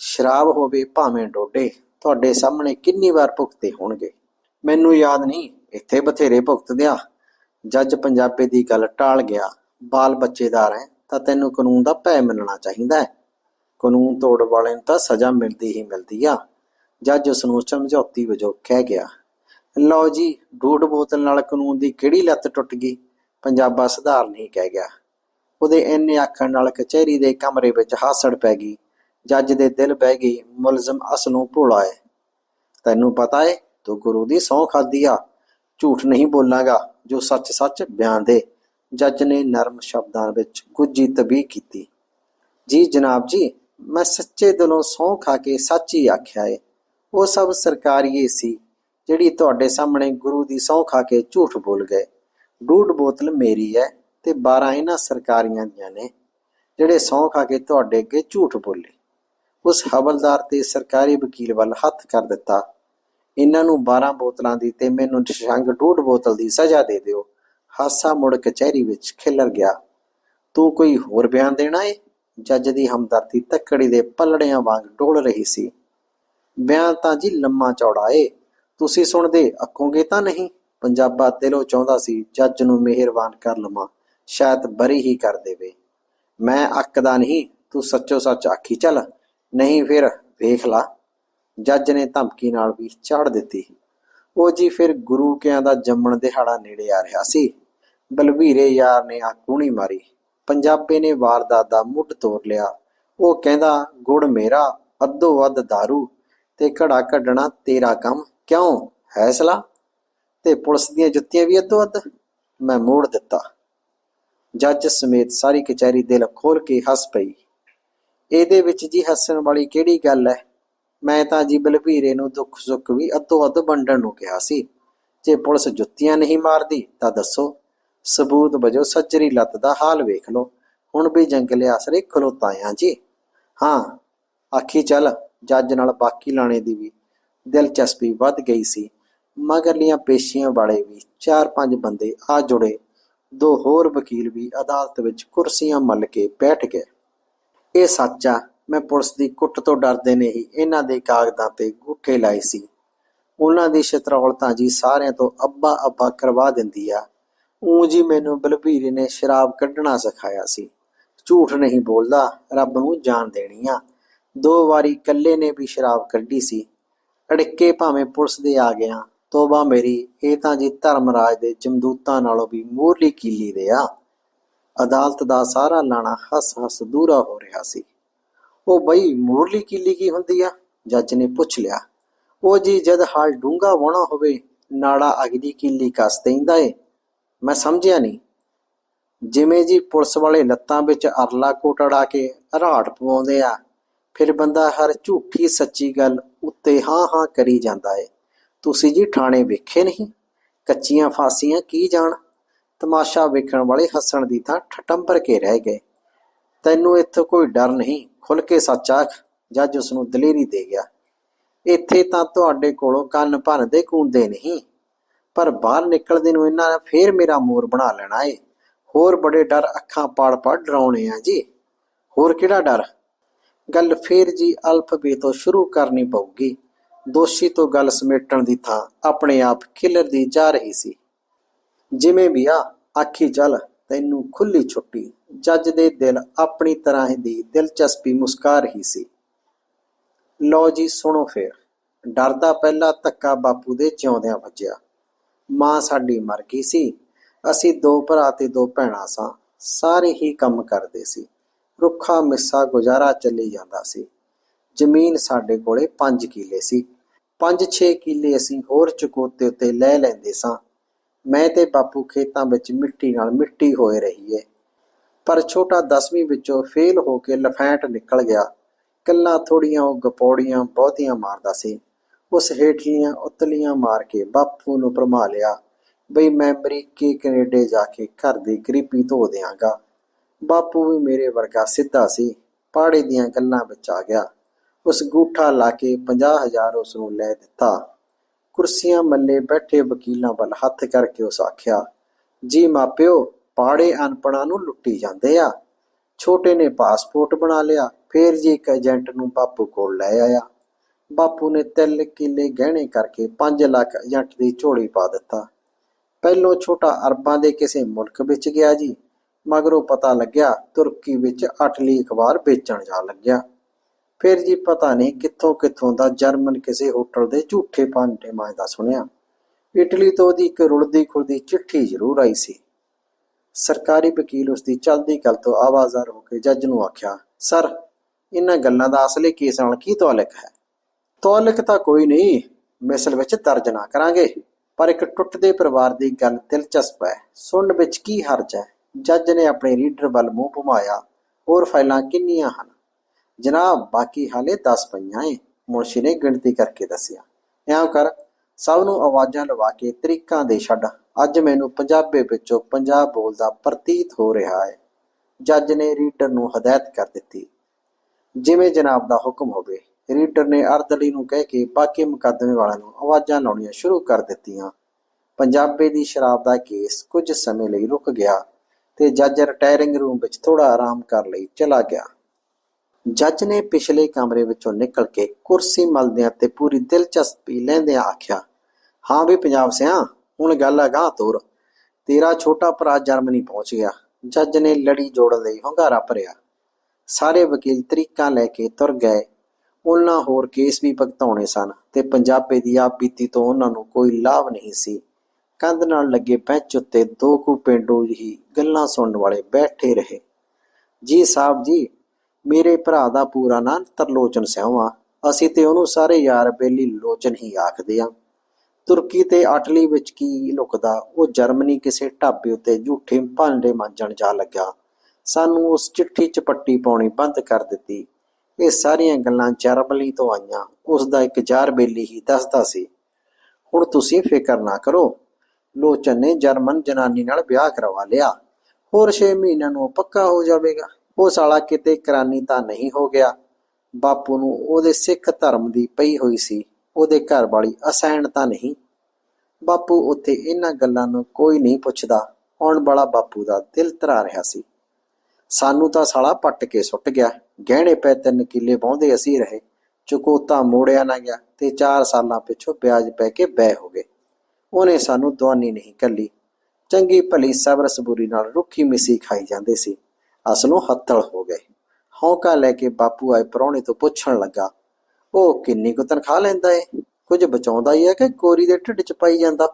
[SPEAKER 1] ਸ਼ਰਾਬ ਹੋਵੇ ਭਾਵੇਂ ਡੋਡੇ, ਤੁਹਾਡੇ ਸਾਹਮਣੇ ਕਿੰਨੀ ਵਾਰ ਭੁਗਤੇ ਹੋਣਗੇ। ਮੈਨੂੰ ਯਾਦ ਨਹੀਂ, ਇੱਥੇ ਬਥੇਰੇ ਭੁਗਤਦਿਆਂ। ਜੱਜ ਪੰਜਾਬੀ ਦੀ ਗੱਲ ਟਾਲ ਗਿਆ, ਬਾਲ ਬੱਚੇਦਾਰ ਹੈ ਤਾਂ ਤੈਨੂੰ ਕਾਨੂੰਨ ਦਾ ਭੈ ਮੰਨਣਾ ਚਾਹੀਦਾ ਹੈ ਕਾਨੂੰਨ ਤੋੜ ਵਾਲੇ ਨੂੰ ਤਾਂ ਸਜ਼ਾ ਮਿਲਦੀ ਹੀ ਮਿਲਦੀ ਆ। ਜੱਜ ਉਸ ਨੂੰ ਸਮਝੌਤੀ ਵਜੋਂ ਕਹਿ ਗਿਆ, ਲਓ ਜੀ, ਡੂਡ ਬੋਤਲ ਨਾਲ ਕਾਨੂੰਨ ਦੀ ਕਿਹੜੀ ਲੱਤ ਟੁੱਟ ਗਈ? ਪੰਜਾਬਾ ਸੁਧਾਰ ਨਹੀਂ ਕਹਿ ਗਿਆ। ਉਹਦੇ ਇੰਨੇ ਆਖਣ ਨਾਲ ਕਚਹਿਰੀ ਦੇ ਕਮਰੇ ਵਿੱਚ ਹਾਸੜ ਪੈ ਗਈ। ਜੱਜ ਦੇ ਦਿਲ ਬਹਿ ਗਈ, ਮੁਲਜ਼ਮ ਅਸ ਨੂੰ ਭੋਲਾ ਹੈ ਤੈਨੂੰ ਪਤਾ ਏ, ਤੂੰ ਗੁਰੂ ਦੀ ਸਹੁੰ ਖਾਦੀ ਆ। ਝੂਠ ਨਹੀਂ ਬੋਲਾਂਗਾ, ਜੋ ਸੱਚ ਸੱਚ ਬਿਆਨ ਦੇ। ਜੱਜ ਨੇ ਨਰਮ ਸ਼ਬਦਾਂ ਵਿੱਚ ਗੁੱਜੀ ਤਬੀ ਕੀਤੀ। ਜੀ ਜਨਾਬ ਜੀ, ਮੈਂ ਸੱਚੇ ਦਿਲੋਂ ਸਹੁੰ ਖਾ ਕੇ ਸੱਚ ਹੀ ਆਖਿਆ ਏ। ਉਹ ਸਭ ਸਰਕਾਰੀਏ ਸੀ, ਜਿਹੜੀ ਤੁਹਾਡੇ ਸਾਹਮਣੇ ਗੁਰੂ ਦੀ ਸਹੁੰ ਖਾ ਕੇ ਝੂਠ ਬੋਲ ਗਏ। ਡੂਡ ਬੋਤਲ ਮੇਰੀ ਹੈ ਤੇ 12 ਇਹਨਾਂ ਸਰਕਾਰੀਆਂ ਦੀਆਂ ਨੇ, ਜਿਹੜੇ ਸਹੁੰ ਖਾ ਕੇ ਤੁਹਾਡੇ ਅੱਗੇ ਝੂਠ ਬੋਲੇ। ਉਸ ਹਵਲਦਾਰ ਤੇ ਸਰਕਾਰੀ ਵਕੀਲ ਵੱਲ ਹੱਥ ਕਰ ਦਿੱਤਾ। ਇਹਨਾਂ ਨੂੰ 12 ਬੋਤਲਾਂ ਦੀ ਤੇ ਮੈਨੂੰ ਨਿਸ਼ੰਗ ਡੂਡ ਬੋਤਲ ਦੀ ਸਜ਼ਾ ਦੇ ਦਿਓ। ਹਾਸਾ ਮੁੜ ਕਚਹਿਰੀ ਵਿੱਚ ਖਿਲਰ ਗਿਆ। ਤੂੰ ਕੋਈ ਹੋਰ ਬਿਆਨ ਦੇਣਾ ਏ? ਜੱਜ ਦੀ ਹਮਦਰਦੀ ਤੱਕੜੀ ਦੇ ਪਲੜਿਆਂ ਵਾਂਗ ਡੋਲ ਰਹੀ ਸੀ। ਬਿਆਨ ਤਾਂ ਜੀ ਲੰਮਾ ਚੌੜਾ ਏ। ਤੁਸੀਂ ਸੁਣਦੇ ਅੱਕੋਗੇ ਤਾਂ ਨਹੀਂ? ਪੰਜਾਬਾ ਦਿਲੋਂ ਚਾਹੁੰਦਾ ਸੀ ਜੱਜ ਨੂੰ ਮਿਹਰਬਾਨ ਕਰ ਲਵਾਂ। ਸ਼ਾਇਦ ਬਰੀ ਹੀ ਕਰ ਦੇਵੇ। ਮੈਂ ਅੱਕਦਾ ਨਹੀਂ, ਤੂੰ ਸੱਚੋ ਸੱਚ ਆਖੀ ਚੱਲ। ਨਹੀਂ ਫਿਰ ਵੇਖ ਲਾ। ਜੱਜ ਨੇ ਧਮਕੀ ਨਾਲ ਵੀ ਚਾੜ ਦਿੱਤੀ। ਉਹ ਜੀ ਫਿਰ ਗੁਰੂ ਕਿਆਂ ਦਾ ਜੰਮਣ ਦਿਹਾੜਾ ਨੇੜੇ ਆ ਰਿਹਾ ਸੀ। ਬਲਬੀਰੇ ਯਾਰ ਨੇ ਆ ਕੂਣੀ ਮਾਰੀ। ਪੰਜਾਬੇ ਨੇ ਵਾਰਦਾਤ ਦਾ ਮੁੱਢ ਤੋੜ ਲਿਆ। ਉਹ ਕਹਿੰਦਾ, ਗੁੜ ਮੇਰਾ, ਅੱਧੋ ਵੱਧ दारू ਤੇ ਘੜਾ ਕੱਢਣਾ ਤੇਰਾ ਕੰਮ। ਕਿਉਂ? ਹੈਸਲਾ ਤੇ ਪੁਲਿਸ ਦੀਆਂ ਜੁੱਤੀਆਂ ਵੀ ਅੱਧੋ ਅੱਧ? ਮੈਂ ਮੋੜ ਦਿੱਤਾ। ਜੱਜ ਸਮੇਤ ਸਾਰੀ ਕਚਹਿਰੀ ਦਿਲ ਖੋਲ ਕੇ ਹੱਸ ਪਈ। ਇਹਦੇ ਵਿੱਚ ਜੀ ਹੱਸਣ ਵਾਲੀ ਕਿਹੜੀ ਗੱਲ ਹੈ ਮੈਂ ਤਾਂ ਜੀ ਬਲਵੀਰੇ ਨੂੰ ਦੁੱਖ ਸੁੱਖ ਵੀ ਅੱਧੋ ਅੱਧ ਵੰਡਣ ਨੂੰ ਕਿਹਾ ਸੀ। ਜੇ ਪੁਲਿਸ ਜੁੱਤੀਆਂ ਨਹੀਂ ਮਾਰਦੀ, ਤਾਂ ਦੱਸੋ। ਸਬੂਤ ਵਜੋਂ ਸੱਜਰੀ ਲੱਤ ਦਾ ਹਾਲ ਵੇਖ ਲਓ। ਹੁਣ ਵੀ ਜੰਗਲੇ ਆਸਰੇ ਖਲੋਤਾ ਆਂ ਜੀ। ਹਾਂ, ਆਖੀ ਚੱਲ, ਜੱਜ ਨਾਲ ਬਾਕੀ ਲਾਣੇ ਦੀ ਵੀ ਦਿਲਚਸਪੀ ਵੱਧ ਗਈ ਸੀ। ਮਗਰਲੀਆਂ ਪੇਸ਼ੀਆਂ ਵਾਲੇ ਵੀ ਚਾਰ ਪੰਜ ਬੰਦੇ ਆ ਜੁੜੇ। ਦੋ ਹੋਰ ਵਕੀਲ ਵੀ ਅਦਾਲਤ ਵਿੱਚ ਕੁਰਸੀਆਂ ਮੱਲ ਕੇ ਬੈਠ ਗਏ। ਇਹ ਸੱਚ ਆ ਮੈਂ ਪੁਲਿਸ ਦੀ ਕੁੱਟ ਤੋਂ ਡਰਦੇ ਨੇ ਹੀ ਇਹਨਾਂ ਦੇ ਕਾਗਜ਼ਾਂ ਤੇ ਗੁੱਠੇ ਲਾਏ ਸੀ। ਉਹਨਾਂ ਦੀ ਸ਼ਤਰੌਲਤਾਂ ਜੀ ਸਾਰਿਆਂ ਤੋਂ ਅੱਬਾ ਅੱਬਾ ਕਰਵਾ ਦਿੰਦੀ ਆ। ਊਂ ਜੀ ਮੈਨੂੰ ਬਲਬੀਰੇ ਨੇ ਸ਼ਰਾਬ ਕੱਢਣਾ ਸਿਖਾਇਆ ਸੀ। ਝੂਠ ਨਹੀਂ ਬੋਲਦਾ, ਰੱਬ ਨੂੰ ਜਾਣ ਦੇਣੀ ਆ। ਦੋ ਵਾਰੀ ਇਕੱਲੇ ਨੇ ਵੀ ਸ਼ਰਾਬ ਕੱਢੀ ਸੀ। ਅੜਿੱਕੇ ਭਾਵੇਂ ਪੁਲਿਸ ਦੇ ਆ ਗਿਆ ਤੋਬਾ ਮੇਰੀ, ਇਹ ਤਾਂ ਜੀ ਧਰਮਰਾਜ ਦੇ ਜਮਦੂਤਾਂ ਨਾਲੋਂ ਵੀ ਮੂਰਲੀ ਕੀਲੀ ਦੇ ਆ। ਅਦਾਲਤ ਦਾ ਸਾਰਾ ਲਾਣਾ ਹੱਸ ਹੱਸ ਦੂਰਾ ਹੋ ਰਿਹਾ ਸੀ। ਉਹ ਬਈ ਮੂਰਲੀ ਕੀਲੀ ਕੀ ਹੁੰਦੀ ਆ? ਜੱਜ ਨੇ ਪੁੱਛ ਲਿਆ। ਉਹ ਜੀ ਜਦ ਹਾਲ ਡੂੰਗਾ ਹੋਣਾ ਹੋਵੇ, ਨਾੜਾ ਅਗਦੀ ਕੀਲੀ ਕੱਸ ਦਿੰਦਾ ਏ। ਮੈਂ ਸਮਝਿਆ ਨਹੀਂ। ਜਿਵੇਂ ਜੀ ਪੁਲਿਸ ਵਾਲੇ ਲੱਤਾਂ ਵਿੱਚ ਅਰਲਾ ਕੋਟ ਅੜਾ ਕੇ ਰਾੜ ਪਵਾਉਂਦੇ ਆ, ਫਿਰ ਬੰਦਾ ਹਰ ਝੂਠੀ ਸੱਚੀ ਗੱਲ ਉੱਤੇ ਹਾਂ ਹਾਂ ਕਰੀ ਜਾਂਦਾ ਏ। ਤੁਸੀਂ ਜੀ ਠਾਣੇ ਵੇਖੇ ਨਹੀਂ? ਕੱਚੀਆਂ ਫਾਸੀਆਂ ਕੀ ਜਾਣ? ਤਮਾਸ਼ਾ ਵੇਖਣ ਵਾਲੇ ਹੱਸਣ ਦੀ ਥਾਂ ਠਟੰਬਰ ਕੇ ਰਹਿ ਗਏ। ਤੈਨੂੰ ਇੱਥੋਂ ਕੋਈ ਡਰ ਨਹੀਂ? ਖੁੱਲ ਕੇ ਸੱਚ ਆਖ, ਜੱਜ ਉਸ ਨੂੰ ਦਲੇਰੀ ਦੇ ਗਿਆ। ਇੱਥੇ ਤਾਂ ਤੁਹਾਡੇ ਕੋਲੋਂ ਕੰਨ ਭਰਦੇ ਕੂੰਦੇ ਨਹੀਂ। ਪਰ ਬਾਹਰ ਨਿਕਲਦੇ ਨੂੰ ਇਹਨਾਂ ਨੇ ਫੇਰ ਮੇਰਾ ਮੋਰ ਬਣਾ ਲੈਣਾ ਏ। ਹੋਰ ਬੜੇ ਡਰ ਅੱਖਾਂ ਪਾੜ ਪਾੜ ਡਰਾਉਣੇ ਆ ਜੀ। ਹੋਰ ਕਿਹੜਾ ਡਰ? ਗੱਲ ਫੇਰ ਜੀ ਅਲਫਬੇ ਤੋਂ ਸ਼ੁਰੂ ਕਰਨੀ ਪਊਗੀ। ਦੋਸ਼ੀ ਤੋਂ ਗੱਲ ਸਮੇਟਣ ਦੀ ਥਾਂ ਆਪਣੇ ਆਪ ਖਿਲਰਦੀ ਜਾ ਰਹੀ ਸੀ। ਜਿਵੇਂ ਵੀ ਆ, ਆਖੀ ਚੱਲ, ਤੈਨੂੰ ਖੁੱਲੀ ਛੁੱਟੀ, ਜੱਜ ਦੇ ਦਿਲ ਆਪਣੀ ਤਰ੍ਹਾਂ ਹੀ ਦੀ ਦਿਲਚਸਪੀ ਮੁਸਕਾ ਰਹੀ ਸੀ। ਲਓ ਜੀ, ਸੁਣੋ ਫੇਰ। ਡਰਦਾ ਪਹਿਲਾ ਧੱਕਾ ਬਾਪੂ ਦੇ ਜਿਉਂਦਿਆਂ ਵੱਜਿਆ। ਮਾਂ ਸਾਡੀ ਮਰ ਗਈ ਸੀ। ਅਸੀਂ ਦੋ ਭਰਾ ਤੇ ਦੋ ਭੈਣਾਂ ਸਾਂ। ਸਾਰੇ ਹੀ ਕੰਮ ਕਰਦੇ ਸੀ। ਰੁੱਖਾ ਮਿੱਸਾ ਗੁਜ਼ਾਰਾ ਚੱਲੀ ਜਾਂਦਾ ਸੀ। ਜ਼ਮੀਨ ਸਾਡੇ ਕੋਲੇ 5 ਕਿੱਲੇ ਸੀ। 5-6 ਕਿੱਲੇ ਅਸੀਂ ਹੋਰ ਚਕੋਤੇ ਉੱਤੇ ਲੈ ਲੈਂਦੇ ਸਾਂ। ਮੈਂ ਤੇ ਬਾਪੂ ਖੇਤਾਂ ਵਿੱਚ ਮਿੱਟੀ ਨਾਲ ਮਿੱਟੀ ਹੋਏ ਰਹੀਏ। ਪਰ ਛੋਟਾ 10ਵੀਂ ਵਿੱਚੋਂ ਫੇਲ ਹੋ ਕੇ ਲਫੈਂਟ ਨਿਕਲ ਗਿਆ। ਕੱਲਾ ਥੋੜੀਆਂ ਉਹ ਗਪੌੜੀਆਂ ਬਹੁਤੀਆਂ ਮਾਰਦਾ ਸੀ। ਉਸ ਹੇਠਲੀਆਂ ਉਤਲੀਆਂ ਮਾਰ ਕੇ ਬਾਪੂ ਨੂੰ ਭਰਮਾ ਲਿਆ, ਬਈ ਮੈਂ ਅਮਰੀਕੀ, ਕੈਨੇਡਾ ਜਾ ਕੇ ਘਰ ਦੀ ਗਰੀਬੀ ਧੋ ਦਿਆਂਗਾ। ਬਾਪੂ ਵੀ ਮੇਰੇ ਵਰਗਾ ਸਿੱਧਾ ਸੀ। ਪਾੜੇ ਦੀਆਂ ਗੱਲਾਂ ਵਿੱਚ ਆ ਗਿਆ। ਉਸ ਗੂਠਾ ਲਾ ਕੇ 50000 ਉਸ ਨੂੰ ਲੈ ਦਿੱਤਾ। ਕੁਰਸੀਆਂ ਮੱਲੇ ਬੈਠੇ ਵਕੀਲਾਂ ਵੱਲ ਹੱਥ ਕਰਕੇ ਉਸ ਆਖਿਆ, ਜੀ ਮਾਪਿਓ, ਪਾੜੇ ਅਨਪੜਾਂ ਨੂੰ ਲੁੱਟੀ ਜਾਂਦੇ ਆ। ਛੋਟੇ ਨੇ ਪਾਸਪੋਰਟ ਬਣਾ ਲਿਆ, ਫੇਰ ਜੀ ਇੱਕ ਏਜੰਟ ਨੂੰ ਬਾਪੂ ਕੋਲ ਲੈ ਆਇਆ। ਬਾਪੂ ਨੇ ਤਿੰਨ ਕਿੱਲੇ ਗਹਿਣੇ ਕਰਕੇ 5 ਲੱਖ ਏਜੰਟ ਦੀ ਝੋਲੀ ਪਾ ਦਿੱਤਾ। ਪਹਿਲੋਂ ਛੋਟਾ ਅਰਬਾਂ ਦੇ ਕਿਸੇ ਮੁਲਕ ਵਿੱਚ ਗਿਆ ਜੀ, ਮਗਰੋਂ ਪਤਾ ਲੱਗਿਆ, ਤੁਰਕੀ ਵਿੱਚ ਅਟਲੀ ਅਖਬਾਰ ਵੇਚਣ ਜਾ ਲੱਗਿਆ। ਫਿਰ ਜੀ ਪਤਾ ਨਹੀਂ ਕਿੱਥੋਂ ਕਿੱਥੋਂ ਦਾ ਜਰਮਨ ਕਿਸੇ ਹੋਟਲ ਦੇ ਝੂਠੇ ਭਾਂਡੇ ਮਾਂਜਦਾ ਸੁਣਿਆ। ਇਟਲੀ ਤੋਂ ਉਹਦੀ ਇੱਕ ਰੁਲਦੀ ਖੁਲਦੀ ਚਿੱਠੀ ਜ਼ਰੂਰ ਆਈ ਸੀ। ਸਰਕਾਰੀ ਵਕੀਲ ਉਸ ਦੀ ਚਲਦੀ ਗੱਲ ਤੋਂ ਆਵਾਜ਼ਾਰ ਹੋ ਕੇ ਜੱਜ ਨੂੰ ਆਖਿਆ, ਸਰ, ਇਹਨਾਂ ਗੱਲਾਂ ਦਾ ਅਸਲੀ ਕੇਸ ਨਾਲ ਕੀ ਤਾਲੁਕ ਹੈ? ਤਾਲੁਕ ਤਾਂ ਕੋਈ ਨਹੀਂ, ਮਿਸਲ ਵਿੱਚ ਦਰਜ ਨਾ ਕਰਾਂਗੇ, ਪਰ ਇੱਕ ਟੁੱਟਦੇ ਪਰਿਵਾਰ ਦੀ ਗੱਲ ਦਿਲਚਸਪ ਹੈ। ਸੁਣਨ ਵਿੱਚ ਕੀ ਹਰਜ ਹੈ? ਜੱਜ ਨੇ ਆਪਣੇ ਰੀਡਰ ਵੱਲ ਮੂੰਹ ਘੁਮਾਇਆ। ਹੋਰ ਫਾਈਲਾਂ ਕਿੰਨੀਆਂ ਹਨ? ਜਨਾਬ, ਬਾਕੀ ਹਾਲੇ 10 ਪਈਆਂ ਏ। ਮੁਨਸ਼ੀ ਨੇ ਗਿਣਤੀ ਕਰਕੇ ਦੱਸਿਆ। ਇਉਂ ਕਰ, ਸਭ ਨੂੰ ਆਵਾਜ਼ਾਂ ਲਵਾ ਕੇ ਤਰੀਕਾਂ ਦੇ ਛੱਡ। ਅੱਜ ਮੈਨੂੰ ਪੰਜਾਬੀ ਵਿੱਚੋਂ ਪੰਜਾਬ ਬੋਲਦਾ ਪ੍ਰਤੀਤ ਹੋ ਰਿਹਾ ਹੈ ਜੱਜ ਨੇ ਰੀਡਰ ਨੂੰ ਹਦਾਇਤ ਕਰ ਦਿੱਤੀ। ਜਿਵੇਂ ਜਨਾਬ ਦਾ ਹੁਕਮ ਹੋਵੇ, ਰੀਡਰ ਨੇ ਅਰਦਲੀ ਨੂੰ ਕਹਿ ਕੇ ਬਾਕੀ ਮੁਕੱਦਮੇ ਵਾਲਿਆਂ ਨੂੰ ਆਵਾਜ਼ਾਂ ਲਾਉਣੀਆਂ ਸ਼ੁਰੂ ਕਰ ਦਿੱਤੀਆਂ। ਪੰਜਾਬੀ ਦੀ ਸ਼ਰਾਬ ਦਾ ਕੇਸ ਕੁਝ ਸਮੇਂ ਲਈ ਰੁਕ ਗਿਆ ਤੇ ਜੱਜ ਰਿਟਾਇਰਿੰਗ ਰੂਮ ਵਿੱਚ ਥੋੜਾ ਆਰਾਮ ਕਰ ਲਈ ਚਲਾ ਗਿਆ। ਜੱਜ ਨੇ ਪਿਛਲੇ ਕਮਰੇ ਵਿੱਚੋਂ ਨਿਕਲ ਕੇ ਕੁਰਸੀ ਮਲਦਿਆਂ ਤੇ ਪੂਰੀ ਦਿਲਚਸਪੀ ਲੈਂਦਿਆਂ ਆਖਿਆ, ਹਾਂ ਵੀ ਪੰਜਾਬ ਸਿਆ, ਹੁਣ ਗੱਲ ਅਗਾਂਹ ਤੋਰ। ਤੇਰਾ ਛੋਟਾ ਭਰਾ ਜਰਮਨੀ ਪਹੁੰਚ ਗਿਆ। ਜੱਜ ਨੇ ਲੜੀ ਜੋੜਨ ਲਈ ਹੰਗਾਰਾ ਭਰਿਆ। ਸਾਰੇ ਵਕੀਲ ਤਰੀਕਾਂ ਲੈ ਕੇ ਤੁਰ ਗਏ। ਉਹਨਾਂ ਹੋਰ ਕੇਸ ਵੀ ਭਗਤਾਉਣੇ ਸਨ ਤੇ ਪੰਜਾਬੇ ਦੀ ਆਪ ਬੀਤੀ ਤੋਂ ਉਹਨਾਂ ਨੂੰ ਕੋਈ ਲਾਭ ਨਹੀਂ ਸੀ। ਕੰਧ ਨਾਲ ਲੱਗੇ ਬੈਂਚ ਉੱਤੇ ਦੋ ਕੁ ਪਿੰਡੂ ਹੀ ਗੱਲਾਂ ਸੁਣਨ ਵਾਲੇ ਬੈਠੇ ਰਹੇ। ਜੀ ਸਾਹਿਬ ਜੀ ਮੇਰੇ ਭਰਾ ਦਾ ਪੂਰਾ ਨਾਂ ਤਰਲੋਚਨ ਸਿਆਵਾ ਅਸੀਂ ਤੇ ਉਹਨੂੰ ਸਾਰੇ ਯਾਰ ਬੇਲੀ ਲੋਚਨ ਹੀ ਆਖਦੇ ਆ। ਤੁਰਕੀ ਤੇ ਅਟਲੀ ਵਿੱਚ ਕੀ ਲੁਕਦਾ, ਉਹ ਜਰਮਨੀ ਕਿਸੇ ਢਾਬੇ ਉੱਤੇ ਝੂਠੇ ਭਾਂਡੇ ਮਾਂਜਣ ਜਾ ਲੱਗਾ ਸਾਨੂੰ ਉਸ ਚਿੱਠੀ 'ਚ ਪੱਟੀ ਪਾਉਣੀ ਬੰਦ ਕਰ ਦਿੱਤੀ। ਇਹ ਸਾਰੀਆਂ ਗੱਲਾਂ ਜਰਮਨੀ ਤੋਂ ਆਈਆਂ। ਉਸ ਦਾ ਇੱਕ ਯਾਰ ਬੇਲੀ ਹੀ ਦੱਸਦਾ ਸੀ, ਹੁਣ ਤੁਸੀਂ ਫਿਕਰ ਨਾ ਕਰੋ। ਲੋਚਨ ਨੇ ਜਰਮਨ ਜਨਾਨੀ ਨਾਲ ਵਿਆਹ ਕਰਵਾ ਲਿਆ। ਹੋਰ 6 ਮਹੀਨਿਆਂ ਨੂੰ ਉਹ ਪੱਕਾ ਹੋ ਜਾਵੇਗਾ। ਉਹ ਸਾਲਾ ਕਿਤੇ ਕਰਾਨੀ ਤਾਂ ਨਹੀਂ ਹੋ ਗਿਆ। ਬਾਪੂ ਨੂੰ ਉਹਦੇ ਸਿੱਖ ਧਰਮ ਦੀ ਪਈ ਹੋਈ ਸੀ। ਉਹਦੇ ਘਰ ਵਾਲੀ ਅਸਹਿਣ ਤਾਂ ਨਹੀਂ। ਬਾਪੂ ਉੱਥੇ ਇਹਨਾਂ ਗੱਲਾਂ ਨੂੰ ਕੋਈ ਨਹੀਂ ਪੁੱਛਦਾ। ਆਉਣ ਵਾਲਾ ਬਾਪੂ ਦਾ ਦਿਲ ਧਰਾ ਰਿਹਾ ਸੀ। ਸਾਨੂੰ ਤਾਂ ਸਾਲਾ ਪੱਟ ਕੇ ਸੁੱਟ ਗਿਆ। ਗਹਿਣੇ ਪੈ ਤਿੰਨ ਕਿੱਲੇ ਵਾਹੁੰਦੇ ਅਸੀਂ ਰਹੇ। ਚੁਕੋਤਾ ਮੋੜਿਆ ਨਾ ਗਿਆ ਤੇ 4 ਸਾਲਾਂ ਪਿੱਛੋਂ ਵਿਆਜ ਪੈ ਕੇ ਬੈ ਹੋ ਗਏ। ਉਹਨੇ ਸਾਨੂੰ ਦਵਾਨੀ ਨਹੀਂ ਕੱਲੀ। ਚੰਗੀ ਭਲੀ ਸਬਰ ਸਬੂਰੀ ਨਾਲ ਰੁੱਖੀ ਮਿੱਸੀ ਖਾਈ ਜਾਂਦੇ ਸੀ। ਅਸਲੋਂ ਹੱਤਲ ਹੋ ਗਏ। ਹੌਂਕਾ ਲੈ ਕੇ ਬਾਪੂ ਆਏ ਪ੍ਰਾਹੁਣੇ ਤੋਂ ਪੁੱਛਣ ਲੱਗਾ, ਉਹ ਕਿੰਨੀ ਕੁ ਤਨਖਾਹ ਲੈਂਦਾ ਏ? ਕੁਝ ਬਚਾਉਂਦਾ ਹੀ ਹੈ ਕਿ ਕੋਰੀ ਦੇ ਢਿੱਡ ਚ ਪਾਈ ਜਾਂਦਾ?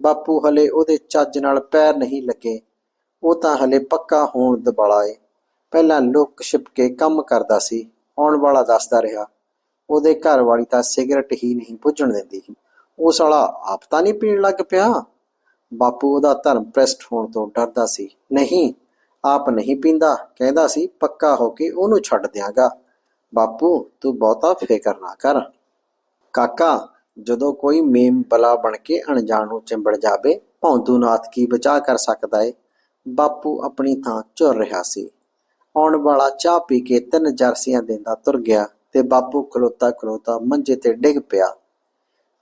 [SPEAKER 1] ਬਾਪੂ ਹਲੇ ਉਹਦੇ ਚੱਜ ਨਾਲ ਪੈਰ ਨਹੀਂ ਲੱਗੇ। ਉਹ ਤਾਂ ਹਲੇ ਪੱਕਾ ਹੋਣ ਦਬਾਲਾ ਏ। ਪਹਿਲਾਂ ਲੁੱਕ ਛਿਪ ਕੇ ਕੰਮ ਕਰਦਾ ਸੀ, ਆਉਣ ਵਾਲਾ ਦੱਸਦਾ ਰਿਹਾ, ਉਹਦੇ ਘਰ ਵਾਲੀ ਤਾਂ ਸਿਗਰਟ ਹੀ ਨਹੀਂ ਪੁੱਜਣ ਦਿੰਦੀ। ਉਹ ਸਾਲਾ ਆਪ ਤਾਂ ਨਹੀਂ ਪੀਣ ਲੱਗ ਪਿਆ? ਬਾਪੂ ਉਹਦਾ ਧਰਮ ਪ੍ਰਸ਼ਟ ਹੋਣ ਤੋਂ ਡਰਦਾ ਸੀ, ਨਹੀਂ ਆਪ ਨਹੀਂ ਪੀਂਦਾ, ਕਹਿੰਦਾ ਸੀ, ਪੱਕਾ ਹੋ ਕੇ ਉਹਨੂੰ ਛੱਡ ਦਿਆਂਗਾ। ਬਾਪੂ, ਤੂੰ ਬਹੁਤਾ ਫਿਕਰ ਨਾ ਕਰ। ਕਾਕਾ, ਜਦੋਂ ਕੋਈ ਮੇਮ ਬਲਾ ਬਣ ਕੇ ਅਣਜਾਣ ਨੂੰ ਚਿੰਬੜ ਜਾਵੇ, ਭੌਂਦੂ ਨਾਥ ਕੀ ਬਚਾ ਕਰ ਸਕਦਾ ਏ? ਬਾਪੂ ਆਪਣੀ ਥਾਂ ਝੁਰ ਰਿਹਾ ਸੀ। ਆਉਣ ਵਾਲਾ ਚਾਹ ਪੀ ਕੇ ਤਿੰਨ ਜਰਸੀਆਂ ਦਿੰਦਾ ਤੁਰ ਗਿਆ ਤੇ ਬਾਪੂ ਖਲੋਤਾ ਖਲੋਤਾ ਮੰਜੇ ਤੇ ਡਿੱਗ ਪਿਆ।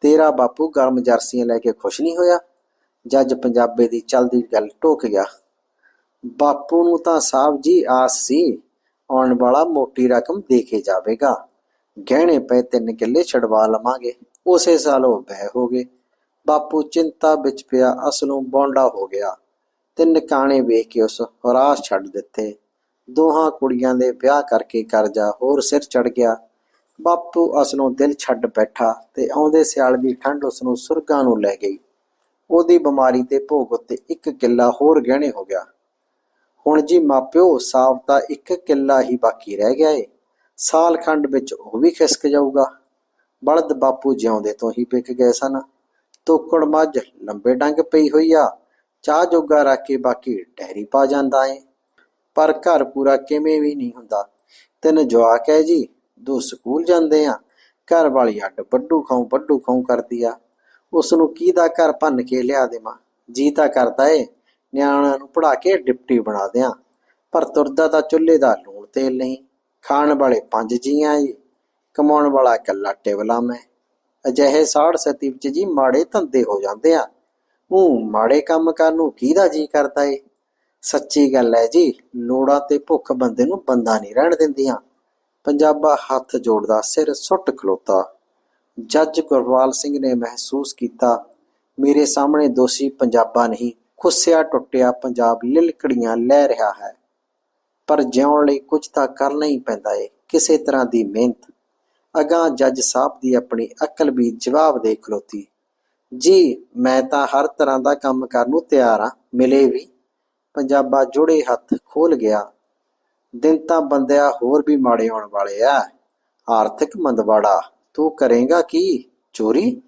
[SPEAKER 1] ਤੇਰਾ ਬਾਪੂ ਗਰਮ ਜਰਸੀਆਂ ਲੈ ਕੇ ਖੁਸ਼ ਨਹੀਂ ਹੋਇਆ? ਜੱਜ ਪੰਜਾਬੇ ਦੀ ਚਲਦੀ ਗੱਲ ਟੋਕ ਗਿਆ। ਬਾਪੂ ਨੂੰ ਤਾਂ ਸਾਹਿਬ ਜੀ ਆਸ ਸੀ, ਆਉਣ ਵਾਲਾ ਮੋਟੀ ਰਕਮ ਦੇ ਕੇ ਜਾਵੇਗਾ। ਗਹਿਣੇ ਪਏ ਤਿੰਨ ਕਿੱਲੇ ਛਡਵਾ ਲਵਾਂਗੇ, ਉਸੇ ਸਾਲ ਉਹ ਬਹਿ ਹੋ ਗਏ। ਬਾਪੂ ਚਿੰਤਾ ਵਿੱਚ ਪਿਆ, ਅਸਲੋਂ ਬੌਂਡਾ ਹੋ ਗਿਆ। ਤਿੰਨ ਕਾਣੇ ਵੇਖ ਕੇ ਉਸ ਹਰਾਸ ਛੱਡ ਦਿੱਤੇ। ਦੋਹਾਂ ਕੁੜੀਆਂ ਦੇ ਵਿਆਹ ਕਰਕੇ ਕਰਜ਼ਾ ਹੋਰ ਸਿਰ ਚੜ ਗਿਆ। ਬਾਪੂ ਅਸਲੋਂ ਦਿਲ ਛੱਡ ਬੈਠਾ ਤੇ ਆਉਂਦੇ ਸਿਆਲ ਦੀ ਠੰਡ ਉਸ ਨੂੰ ਸੁਰਗਾਂ ਨੂੰ ਲੈ ਗਈ। ਉਹਦੀ ਬਿਮਾਰੀ ਤੇ ਭੋਗ ਉੱਤੇ ਇੱਕ ਕਿੱਲਾ ਹੋਰ ਗਹਿਣੇ ਹੋ ਗਿਆ। ਹੁਣ ਜੀ ਮਾਪਿਓ ਸਾਫ਼ ਤਾਂ ਇੱਕ ਕਿੱਲਾ ਹੀ ਬਾਕੀ ਰਹਿ ਗਿਆ ਏ। ਸਾਲ ਖੰਡ ਵਿੱਚ ਉਹ ਵੀ ਖਿਸਕ ਜਾਊਗਾ। ਬਲਦ ਬਾਪੂ ਜਿਉਂਦੇ ਤੋਂ ਹੀ ਵਿਕ ਗਏ ਸਨ। ਤੋਕੜ ਮੱਝ ਲੰਬੇ ਡੰਗ ਪਈ ਹੋਈ ਆ। ਚਾਹ ਜੋਗਾ ਰੱਖ ਕੇ ਬਾਕੀ ਡੈਰੀ ਪਾ ਜਾਂਦਾ ਏ। ਪਰ ਘਰ ਪੂਰਾ ਕਿਵੇਂ ਵੀ ਨਹੀਂ ਹੁੰਦਾ। ਤਿੰਨ ਜਵਾਕ ਹੈ ਜੀ, ਦੋ ਸਕੂਲ ਜਾਂਦੇ ਆ। ਘਰ ਵਾਲੀ ਅੱਡ ਵੱਡੂ ਖਾਉ ਵੱਡੂ ਖਾਉ ਕਰਦੀ ਆ। ਉਸ ਨੂੰ ਕਿਹਦਾ ਘਰ ਭੰਨ ਕੇ ਲਿਆ ਦੇਵਾਂ? ਜੀ ਤਾਂ ਕਰਦਾ ਏ। ਨਿਆਣਿਆਂ ਨੂੰ ਪੜਾ ਕੇ ਡਿਪਟੀ ਬਣਾ ਦਿਆਂ। ਪਰ ਤੁਰਦਾ ਤਾਂ ਚੁੱਲ੍ਹੇ ਦਾ ਲੂਣ ਤੇਲ ਨਹੀਂ। ਖਾਣ ਵਾਲੇ ਪੰਜ ਜੀਆਂ ਏ ਕਮਾਉਣ ਵਾਲਾ ਇਕੱਲਾ ਟੇਵਲਾ ਮੈਂ। ਅਜਿਹੇ ਸਾੜ ਸਤੀ ਵਿੱਚ ਜੀ ਮਾੜੇ ਧੰਦੇ ਹੋ ਜਾਂਦੇ ਆ। ਉਹ ਮਾੜੇ ਕੰਮ ਕਰਨ ਨੂੰ ਕਿਹਦਾ ਜੀ ਕਰਦਾ ਏ? ਸੱਚੀ ਗੱਲ ਹੈ ਜੀ, ਲੋੜਾਂ ਤੇ ਭੁੱਖ ਬੰਦੇ ਨੂੰ ਬੰਦਾ ਨਹੀਂ ਰਹਿਣ ਦਿੰਦੀਆਂ। ਪੰਜਾਬਾ ਹੱਥ ਜੋੜਦਾ, ਸਿਰ ਸੁੱਟ ਖਲੋਤਾ। ਜੱਜ ਗੁਰਵਾਲ ਸਿੰਘ ਨੇ ਮਹਿਸੂਸ ਕੀਤਾ, ਮੇਰੇ ਸਾਹਮਣੇ ਦੋਸ਼ੀ ਪੰਜਾਬਾ ਨਹੀਂ। ਖੁੱਸਿਆ ਟੁੱਟਿਆ ਪੰਜਾਬ ਲਿਲਕੜੀਆਂ ਲੈ ਰਿਹਾ ਹੈ। ਪਰ ਜਿਉਣ ਲਈ ਕੁਝ ਤਾਂ ਕਰਨਾ ਹੀ ਪੈਂਦਾ ਏ, ਕਿਸੇ ਤਰ੍ਹਾਂ ਦੀ ਮਿਹਨਤ। ਅਗਾਂ ਜੱਜ ਸਾਹਿਬ ਦੀ ਆਪਣੀ ਅਕਲ ਵੀ ਜਵਾਬ ਦੇ ਖਲੋਤੀ। ਜੀ, ਮੈਂ ਤਾਂ ਹਰ ਤਰ੍ਹਾਂ ਦਾ ਕੰਮ ਕਰਨ ਨੂੰ ਤਿਆਰ ਹਾਂ ਮਿਲੇ ਵੀ। ਪੰਜਾਬਾ ਜੁੜੇ ਹੱਥ ਖੋਲ ਗਿਆ। ਦਿਨ ਤਾਂ ਬੰਦਿਆ ਹੋਰ ਵੀ ਮਾੜੇ ਆਉਣ ਵਾਲੇ ਆ। ਆਰਥਿਕ ਮੰਦਵਾੜਾ, ਤੂੰ ਕਰੇਗਾ ਕੀ? ਚੋਰੀ?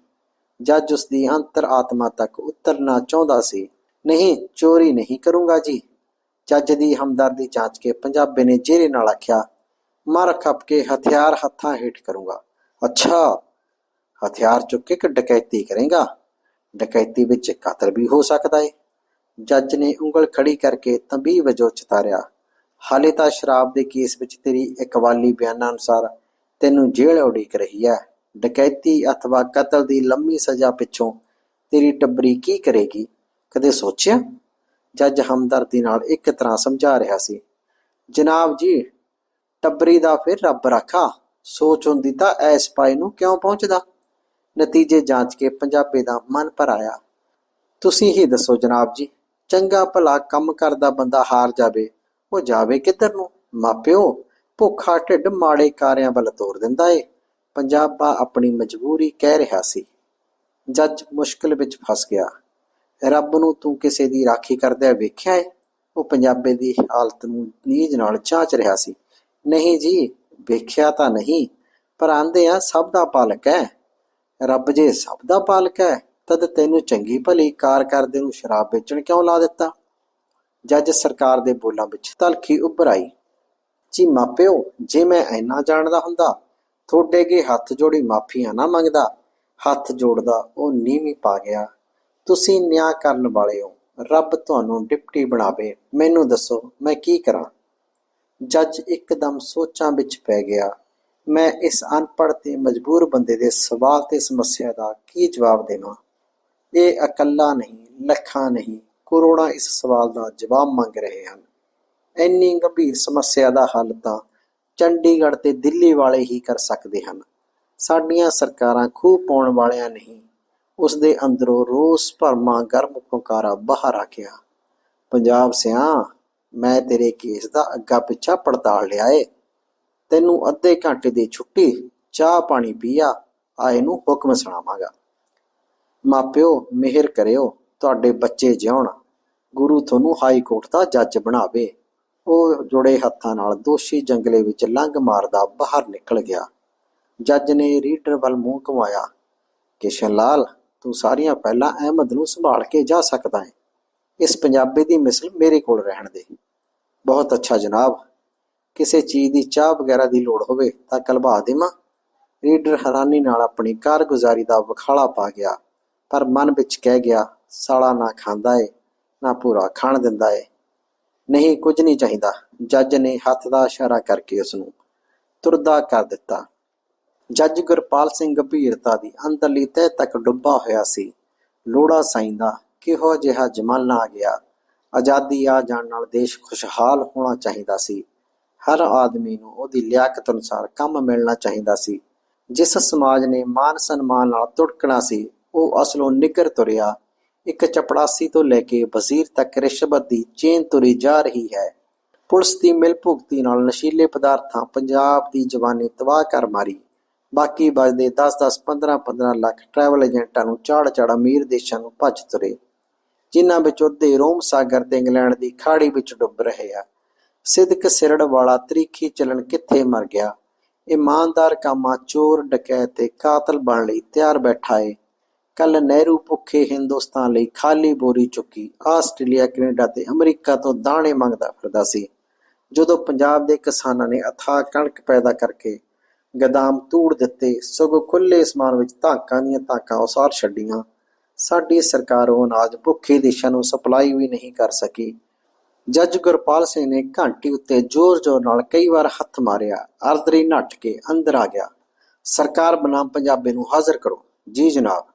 [SPEAKER 1] ਜੱਜ ਉਸ ਦੀ ਅੰਤਰ ਆਤਮਾ ਤੱਕ ਉਤਰਨਾ ਚਾਹੁੰਦਾ ਸੀ। ਨਹੀਂ, ਚੋਰੀ ਨਹੀਂ ਕਰੂੰਗਾ ਜੀ। ਜੱਜ ਦੀ ਹਮਦਰਦੀ ਜਾਂਚ ਕੇ ਪੰਜਾਬੀ ਨੇ ਜੇਰੇ ਨਾਲ ਆਖਿਆ, ਮਰ ਖੱਪ ਕੇ ਹਥਿਆਰ ਹੱਥਾਂ ਹੇਠ ਕਰੂੰਗਾ। ਅੱਛਾ, ਹਥਿਆਰ ਚੁੱਕ ਕੇ ਡਕੈਤੀ ਕਰੇਗਾ। ਡਕੈਤੀ ਵਿੱਚ ਕਤਲ ਵੀ ਹੋ ਸਕਦਾ ਏ। ਜੱਜ ਨੇ ਉਂਗਲ ਖੜੀ ਕਰਕੇ ਤੰਬੀਹ ਵਜੋਂ ਚਤਾਰਿਆ, ਹਾਲੇ ਤਾਂ ਸ਼ਰਾਬ ਦੇ ਕੇਸ ਵਿੱਚ ਤੇਰੀ ਇਕਵਾਲੀ ਬਿਆਨਾਂ ਅਨੁਸਾਰ ਤੈਨੂੰ ਜੇਲ੍ਹ ਉਡੀਕ ਰਹੀ ਹੈ। ਡਕੈਤੀ ਅਥਵਾ ਕਤਲ ਦੀ ਲੰਮੀ ਸਜ਼ਾ ਪਿੱਛੋਂ ਤੇਰੀ ਟੱਬਰੀ ਕੀ ਕਰੇਗੀ? ਕਦੇ ਸੋਚਿਆ? ਜੱਜ ਹਮਦਰਦੀ ਨਾਲ ਇੱਕ ਤਰ੍ਹਾਂ ਸਮਝਾ ਰਿਹਾ ਸੀ। ਜਨਾਬ ਜੀ, ਟੱਬਰੀ ਦਾ ਫਿਰ ਰੱਬ ਰਾਖਾ। ਸੋਚ ਹੁੰਦੀ ਤਾਂ ਐਸ ਪਾਈ ਨੂੰ ਕਿਉਂ ਪਹੁੰਚਦਾ? ਨਤੀਜੇ ਜਾਂਚ ਕੇ ਪੰਜਾਬੀ ਦਾ ਮਨ ਭਰ ਆਇਆ ਤੁਸੀਂ ਹੀ ਦੱਸੋ ਜਨਾਬ ਜੀ, ਚੰਗਾ ਭਲਾ ਕੰਮ ਕਰਦਾ ਬੰਦਾ ਹਾਰ ਜਾਵੇ, ਉਹ ਜਾਵੇ ਕਿੱਧਰ ਨੂੰ? ਮਾਪਿਓ ਭੁੱਖਾ ਢਿੱਡ ਮਾੜੇ ਕਾਰਿਆਂ ਵੱਲ ਤੋਰ ਦਿੰਦਾ ਏ। ਪੰਜਾਬਾ ਆਪਣੀ ਮਜਬੂਰੀ ਕਹਿ ਰਿਹਾ ਸੀ। ਜੱਜ ਮੁਸ਼ਕਲ ਵਿੱਚ ਫਸ ਗਿਆ। ਰੱਬ ਨੂੰ ਤੂੰ ਕਿਸੇ ਦੀ ਰਾਖੀ ਕਰਦਿਆਂ ਵੇਖਿਆ ਏ? ਉਹ ਪੰਜਾਬੇ ਦੀ ਹਾਲਤ ਨੂੰ ਨੀਜ ਨਾਲ ਜਾਂਚ ਰਿਹਾ ਸੀ। ਨਹੀਂ ਜੀ, ਵੇਖਿਆ ਤਾਂ ਨਹੀਂ, ਪਰ ਆਂਦੇ ਆ ਸਭ ਦਾ ਪਾਲਕ ਹੈ ਰੱਬ ਜੇ ਸਭ ਦਾ ਪਾਲਕ ਹੈ ਤਦ ਤੈਨੂੰ ਚੰਗੀ ਭਲੀ ਕਾਰ ਕਰਦੇ ਨੂੰ ਸ਼ਰਾਬ ਵੇਚਣ ਕਿਉਂ ਲਾ ਦਿੱਤਾ? ਜੱਜ ਸਰਕਾਰ ਦੇ ਬੋਲਾਂ ਵਿੱਚ ਤਲਖੀ ਉੱਭਰ ਆਈ। ਜੀ ਮਾਪਿਓ, ਜੇ ਮੈਂ ਇੰਨਾ ਜਾਣਦਾ ਹੁੰਦਾ, ਤੁਹਾਡੇ ਅੱਗੇ ਹੱਥ ਜੋੜੀ ਮਾਫੀਆਂ ਨਾ ਮੰਗਦਾ, ਹੱਥ ਜੋੜਦਾ ਉਹ ਨੀਵੀਂ ਪਾ ਗਿਆ। ਤੁਸੀਂ ਨਿਆਂ ਕਰਨ ਵਾਲੇ ਹੋ। ਰੱਬ ਤੁਹਾਨੂੰ ਡਿਪਟੀ ਬਣਾਵੇ। ਮੈਨੂੰ ਦੱਸੋ, ਮੈਂ ਕੀ ਕਰਾਂ? ਜੱਜ ਇੱਕਦਮ ਸੋਚਾਂ ਵਿੱਚ ਪੈ ਗਿਆ। ਮੈਂ ਇਸ ਅਨਪੜ੍ਹ ਤੇ ਮਜਬੂਰ ਬੰਦੇ ਦੇ ਸਵਾਲ ਤੇ ਸਮੱਸਿਆ ਦਾ ਕੀ ਜਵਾਬ ਦੇਵਾਂ? ਇਹ ਇਕੱਲਾ ਨਹੀਂ, ਲੱਖਾਂ ਨਹੀਂ, ਕਰੋੜਾਂ ਇਸ ਸਵਾਲ ਦਾ ਜਵਾਬ ਮੰਗ ਰਹੇ ਹਨ। ਇੰਨੀ ਗੰਭੀਰ ਸਮੱਸਿਆ ਦਾ ਹੱਲ ਤਾਂ ਚੰਡੀਗੜ੍ਹ ਤੇ ਦਿੱਲੀ ਵਾਲੇ ਹੀ ਕਰ ਸਕਦੇ ਹਨ। ਸਾਡੀਆਂ ਸਰਕਾਰਾਂ ਖੂਹ ਪਾਉਣ ਵਾਲਿਆਂ ਨਹੀਂ ਉਸ ਦੇ ਅੰਦਰੋਂ ਰੋਸ ਭਰਮਾ ਗਰਮ ਪੁਕਾਰਾ ਬਾਹਰ ਆ ਗਿਆ। ਪੰਜਾਬ ਸਿਆ, ਮੈਂ ਤੇਰੇ ਕੇਸ ਦਾ ਅੱਗਾ ਪਿੱਛਾ ਪੜਤਾਲ ਲਿਆ ਏ। ਤੈਨੂੰ ਅੱਧੇ ਘੰਟੇ ਦੀ ਛੁੱਟੀ, ਚਾਹ ਪਾਣੀ ਪੀਆ ਆਏ ਨੂੰ ਹੁਕਮ ਸੁਣਾਵਾਂਗਾ। ਮਾਪਿਓ, ਮਿਹਰ ਕਰਿਓ, ਤੁਹਾਡੇ ਬੱਚੇ ਜਿਉਣ। ਗੁਰੂ ਤੁਹਾਨੂੰ ਹਾਈ ਕੋਰਟ ਦਾ ਜੱਜ ਬਣਾਵੇ। ਉਹ ਜੁੜੇ ਹੱਥਾਂ ਨਾਲ ਦੋਸ਼ੀ ਜੰਗਲੇ ਵਿੱਚ ਲੰਘ ਮਾਰਦਾ ਬਾਹਰ ਨਿਕਲ ਗਿਆ। ਜੱਜ ਨੇ ਰੀਡਰ ਵੱਲ ਮੂੰਹ ਘੁਮਾਇਆ। ਕਿਸ਼ਨ ਲਾਲ ਤੂੰ ਸਾਰੀਆਂ ਪਹਿਲਾਂ ਅਹਿਮਦ ਨੂੰ ਸੰਭਾਲ ਕੇ ਜਾ ਸਕਦਾ ਹੈ। ਇਸ ਪੰਜਾਬੀ ਦੀ ਮਿਸਲ ਮੇਰੇ ਕੋਲ ਰਹਿਣ ਦੇ। ਬਹੁਤ ਅੱਛਾ ਜਨਾਬ। ਕਿਸੇ ਚੀਜ਼ ਦੀ ਚਾਹ ਵਗੈਰਾ ਦੀ ਲੋੜ ਹੋਵੇ ਤਾਂ ਕਲਵਾ ਦੇਵਾਂ। ਰੀਡਰ ਹੈਰਾਨੀ ਨਾਲ ਆਪਣੀ ਕਾਰਗੁਜ਼ਾਰੀ ਦਾ ਵਿਖਾਲਾ ਪਾ ਗਿਆ। ਪਰ ਮਨ ਵਿੱਚ ਕਹਿ ਗਿਆ, ਸਾਲਾ ਨਾ ਖਾਂਦਾ ਏ, ਨਾ ਪੂਰਾ ਖਾਣ ਦਿੰਦਾ ਏ। ਨਹੀਂ, ਕੁਝ ਨਹੀਂ ਚਾਹੀਦਾ। ਜੱਜ ਨੇ ਹੱਥ ਦਾ ਇਸ਼ਾਰਾ ਕਰਕੇ ਉਸ ਨੂੰ ਤੁਰਦਾ ਕਰ ਦਿੱਤਾ। ਜੱਜ ਗੁਰਪਾਲ ਸਿੰਘ ਗੰਭੀਰਤਾ ਦੀ ਅੰਦਰਲੀ ਤਹਿ ਤੱਕ ਡੁੱਬਾ ਹੋਇਆ ਸੀ। ਲੋੜਾ ਸਾਈਂ ਦਾ ਕਿਹੋ ਜਿਹਾ ਜ਼ਮਾਨਾ ਆ ਗਿਆ। ਆਜ਼ਾਦੀ ਆ ਜਾਣ ਨਾਲ ਦੇਸ਼ ਖੁਸ਼ਹਾਲ ਹੋਣਾ ਚਾਹੀਦਾ ਸੀ। ਹਰ ਆਦਮੀ ਨੂੰ ਉਹਦੀ ਲਿਆਕਤ ਅਨੁਸਾਰ ਕੰਮ ਮਿਲਣਾ ਚਾਹੀਦਾ ਸੀ। ਜਿਸ ਸਮਾਜ ਨੇ ਮਾਨ ਸਨਮਾਨ ਨਾਲ ਤੁੜਕਣਾ ਸੀ, ਉਹ ਅਸਲੋਂ ਨਿੱਗਰ ਤੁਰਿਆ। ਇੱਕ ਚਪੜਾਸੀ ਤੋਂ ਲੈ ਕੇ ਵਜ਼ੀਰ ਤੱਕ ਰਿਸ਼ਵਤ ਦੀ ਚੇਨ ਤੁਰੀ ਜਾ ਰਹੀ ਹੈ। ਪੁਲਿਸ ਦੀ ਮਿਲ ਭੁਗਤੀ ਨਾਲ ਨਸ਼ੀਲੇ ਪਦਾਰਥਾਂ ਪੰਜਾਬ ਦੀ ਜਵਾਨੀ ਤਬਾਹ ਕਰ ਮਾਰੀ। ਬਾਕੀ ਬਚਦੇ 10-10 15-15 ਲੱਖ ਟਰੈਵਲ ਏਜੰਟਾਂ ਨੂੰ ਝਾੜ ਝਾੜ ਅਮੀਰ ਦੇਸ਼ਾਂ ਨੂੰ ਭੱਜ ਤੁਰੇ। ਜਿਨ੍ਹਾਂ ਵਿੱਚ ਅੱਧੇ ਰੋਮ ਸਾਗਰ ਤੇ ਇੰਗਲੈਂਡ ਦੀ ਖਾੜੀ ਵਿੱਚ ਡੁੱਬ ਰਹੇ ਆ। ਸਿੱਧਕ ਸਿਰੜ ਵਾਲਾ ਤਰੀਖੀ ਚੱਲਣ ਕਿੱਥੇ ਮਰ ਗਿਆ? ਇਮਾਨਦਾਰ ਕਾਮਾ ਚੋਰ, ਡਕੈਤ ਤੇ ਕਾਤਲ ਬਣ ਲਈ ਤਿਆਰ ਬੈਠਾ ਏ। ਕੱਲ ਨਹਿਰੂ ਭੁੱਖੇ ਹਿੰਦੁਸਤਾਨ ਲਈ ਖਾਲੀ ਬੋਰੀ ਚੁੱਕੀ ਆਸਟ੍ਰੇਲੀਆ, ਕੈਨੇਡਾ ਤੇ ਅਮਰੀਕਾ ਤੋਂ ਦਾਣੇ ਮੰਗਦਾ ਫਿਰਦਾ ਸੀ। ਜਦੋਂ ਪੰਜਾਬ ਦੇ ਕਿਸਾਨਾਂ ਨੇ ਅਥਾਹ ਕਣਕ ਪੈਦਾ ਕਰਕੇ ਗਦਾਮ ਤੂੜ ਦਿੱਤੇ, ਸਗੋਂ ਖੁੱਲੇ ਅਸਮਾਨ ਵਿੱਚ ਧਾਕਾਂ ਦੀਆਂ ਧਾਕਾਂ ਉਸਾਰ ਛੱਡੀਆਂ। ਸਾਡੀ ਸਰਕਾਰ ਉਹ ਅਨਾਜ ਭੁੱਖੇ ਦੇਸ਼ਾਂ ਨੂੰ ਸਪਲਾਈ ਵੀ ਨਹੀਂ ਕਰ ਸਕੀ। ਜੱਜ ਗੁਰਪਾਲ ਸਿੰਘ ਨੇ ਘੰਟੀ ਉੱਤੇ ਜ਼ੋਰ-ਜ਼ੋਰ ਨਾਲ ਕਈ ਵਾਰ ਹੱਥ ਮਾਰਿਆ ਅਰਦਰੀ ਨੱਠ ਕੇ ਅੰਦਰ ਆ ਗਿਆ। ਸਰਕਾਰ ਬਨਾਮ ਪੰਜਾਬੀ ਨੂੰ ਹਾਜ਼ਰ ਕਰੋ। ਜੀ ਜਨਾਬ,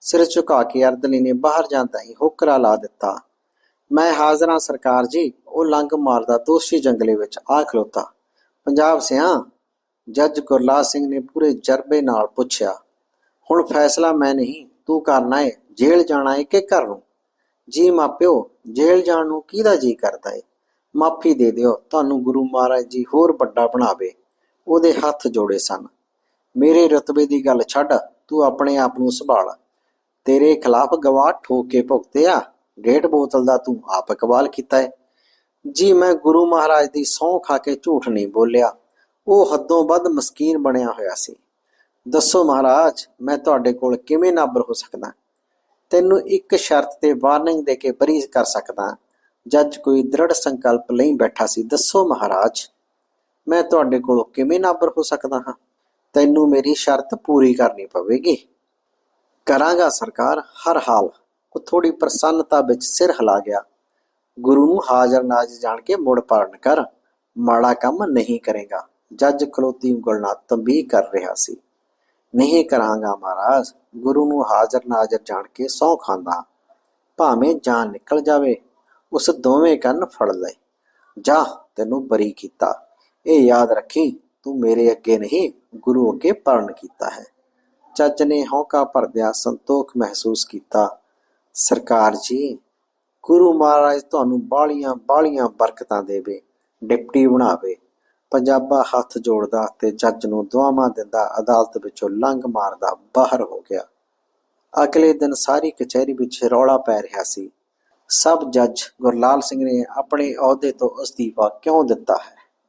[SPEAKER 1] ਸਿਰ ਝੁਕਾ ਕੇ ਅਰਦਲੀ ਨੇ ਬਾਹਰ ਜਾਂਦਾ ਹੀ ਹੋਕਰਾ ਲਾ ਦਿੱਤਾ। ਮੈਂ ਹਾਜ਼ਰ ਹਾਂ ਸਰਕਾਰ ਜੀ, ਉਹ ਲੰਗ ਮਾਰਦਾ ਦੋਸ਼ੀ ਜੰਗਲੇ ਵਿੱਚ, ਆ ਖਲੋਤਾ। ਪੰਜਾਬ ਸਿਆਂ ਜੱਜ ਗੁਰਲਾਲ ਸਿੰਘ ਨੇ ਪੂਰੇ ਜਰਬੇ ਨਾਲ ਪੁੱਛਿਆ, ਹੁਣ ਫੈਸਲਾ ਮੈਂ ਨਹੀਂ, ਤੂੰ ਕਰਨਾ ਏ, ਜੇਲ੍ਹ ਜਾਣਾ ਏ ਕਿ ਘਰ ਨੂੰ? ਜੀ ਮਾਪਿਓ ਜੇਲ੍ਹ ਜਾਣ ਨੂੰ ਕਿਹਦਾ ਜੀ ਕਰਦਾ ਏ? ਮਾਫੀ ਦੇ ਦਿਓ, ਤੁਹਾਨੂੰ ਗੁਰੂ ਮਹਾਰਾਜ ਜੀ ਹੋਰ ਵੱਡਾ ਬਣਾਵੇ। ਉਹਦੇ ਹੱਥ ਜੋੜੇ ਸਨ। ਮੇਰੇ ਰਤਬੇ ਦੀ ਗੱਲ ਛੱਡ, ਤੂੰ ਆਪਣੇ ਆਪ ਨੂੰ ਸੰਭਾਲ। ਤੇਰੇ ਖਿਲਾਫ ਗਵਾਹ ਠੋਕ ਕੇ ਭੁਗਤਿਆ ਡੇਢ ਬੋਤਲ ਦਾ ਤੂੰ ਆਪ ਇਕਬਾਲ ਕੀਤਾ ਹੈ ਜੀ ਮੈਂ ਗੁਰੂ ਮਹਾਰਾਜ ਦੀ ਸਹੁੰ ਖਾ ਕੇ ਝੂਠ ਨਹੀਂ ਬੋਲਿਆ। ਉਹ ਹੱਦੋਂ ਵੱਧ ਮਸਕੀਨ ਬਣਿਆ ਹੋਇਆ ਸੀ। ਦੱਸੋ ਮਹਾਰਾਜ, ਮੈਂ ਤੁਹਾਡੇ ਕੋਲ ਕਿਵੇਂ ਨਾਬਰ ਹੋ ਸਕਦਾ? ਤੈਨੂੰ ਇੱਕ ਸ਼ਰਤ ਤੇ ਵਾਰਨਿੰਗ ਦੇ ਕੇ ਬਰੀ ਕਰ ਸਕਦਾ। ਜੱਜ ਕੋਈ ਦ੍ਰਿੜ ਸੰਕਲਪ ਲਈ ਬੈਠਾ ਸੀ। ਦੱਸੋ ਮਹਾਰਾਜ, ਮੈਂ ਤੁਹਾਡੇ ਕੋਲੋਂ ਕਿਵੇਂ ਨਾਬਰ ਹੋ ਸਕਦਾ ਹਾਂ? ਤੈਨੂੰ ਮੇਰੀ ਸ਼ਰਤ ਪੂਰੀ ਕਰਨੀ ਪਵੇਗੀ। ਕਰਾਂਗਾ ਸਰਕਾਰ, ਹਰ ਹਾਲ। ਉਹ ਥੋੜੀ ਪ੍ਰਸੰਨਤਾ ਵਿੱਚ ਸਿਰ ਹਿਲਾ ਗਿਆ। ਗੁਰੂ ਨੂੰ ਹਾਜ਼ਰ ਨਾਜ਼ ਜਾਣ ਕੇ ਮੁੜ ਪਾਰਨ ਕਰ। ਮਾੜਾ ਕੰਮ ਨਹੀਂ ਕਰੇਗਾ। ਜੱਜ ਖਲੋਤੀ ਉਂਗਲ ਨਾਲ ਤੰਬੀਹ ਕਰ ਰਿਹਾ ਸੀ। ਨਹੀਂ ਕਰਾਂਗਾ ਮਹਾਰਾਜ, ਗੁਰੂ ਨੂੰ ਹਾਜ਼ਰ ਨਾਜ਼ਰ ਜਾਣ ਕੇ ਸਹੁੰ ਖਾਂਦਾ। ਭਾਵੇਂ ਜਾਨ ਨਿਕਲ ਜਾਵੇ, ਉਸ ਦੋਵੇਂ ਕੰਨ ਫੜ ਲਏ। ਜਾ, ਤੈਨੂੰ ਬਰੀ ਕੀਤਾ। ਇਹ ਯਾਦ ਰੱਖੀ, ਤੂੰ ਮੇਰੇ ਅੱਗੇ ਨਹੀਂ, ਗੁਰੂ ਅੱਗੇ ਪਰਨ ਕੀਤਾ ਹੈ। ਜੱਜ ਨੇ ਹੌਕਾ ਭਰਦਿਆਂ ਸੰਤੋਖ ਮਹਿਸੂਸ ਕੀਤਾ। ਸਰਕਾਰ ਜੀ, ਗੁਰੂ ਮਹਾਰਾਜ ਤੁਹਾਨੂੰ ਬਾਲੀਆਂ ਬਾਲੀਆਂ ਬਰਕਤਾਂ ਦੇਵੇ, ਡਿਪਟੀ ਬਣਾਵੇ। ਪੰਜਾਬਾ ਹੱਥ ਜੋੜਦਾ ਤੇ ਜੱਜ ਨੂੰ ਦੁਆਵਾਂ ਦਿੰਦਾ, ਅਦਾਲਤ ਵਿੱਚੋਂ ਲੰਘ ਮਾਰਦਾ, ਬਾਹਰ ਹੋ ਗਿਆ। ਅਗਲੇ ਦਿਨ ਸਾਰੀ ਕਚਹਿਰੀ ਵਿੱਚ ਰੌਲਾ ਪੈ ਰਿਹਾ ਸੀ। ਸਭ ਜੱਜ ਗੁਰਲਾਲ ਸਿੰਘ ਨੇ ਆਪਣੇ ਅਹੁਦੇ ਤੋਂ ਅਸਤੀਫਾ ਕਿਉਂ ਦਿੱਤਾ ਹੈ?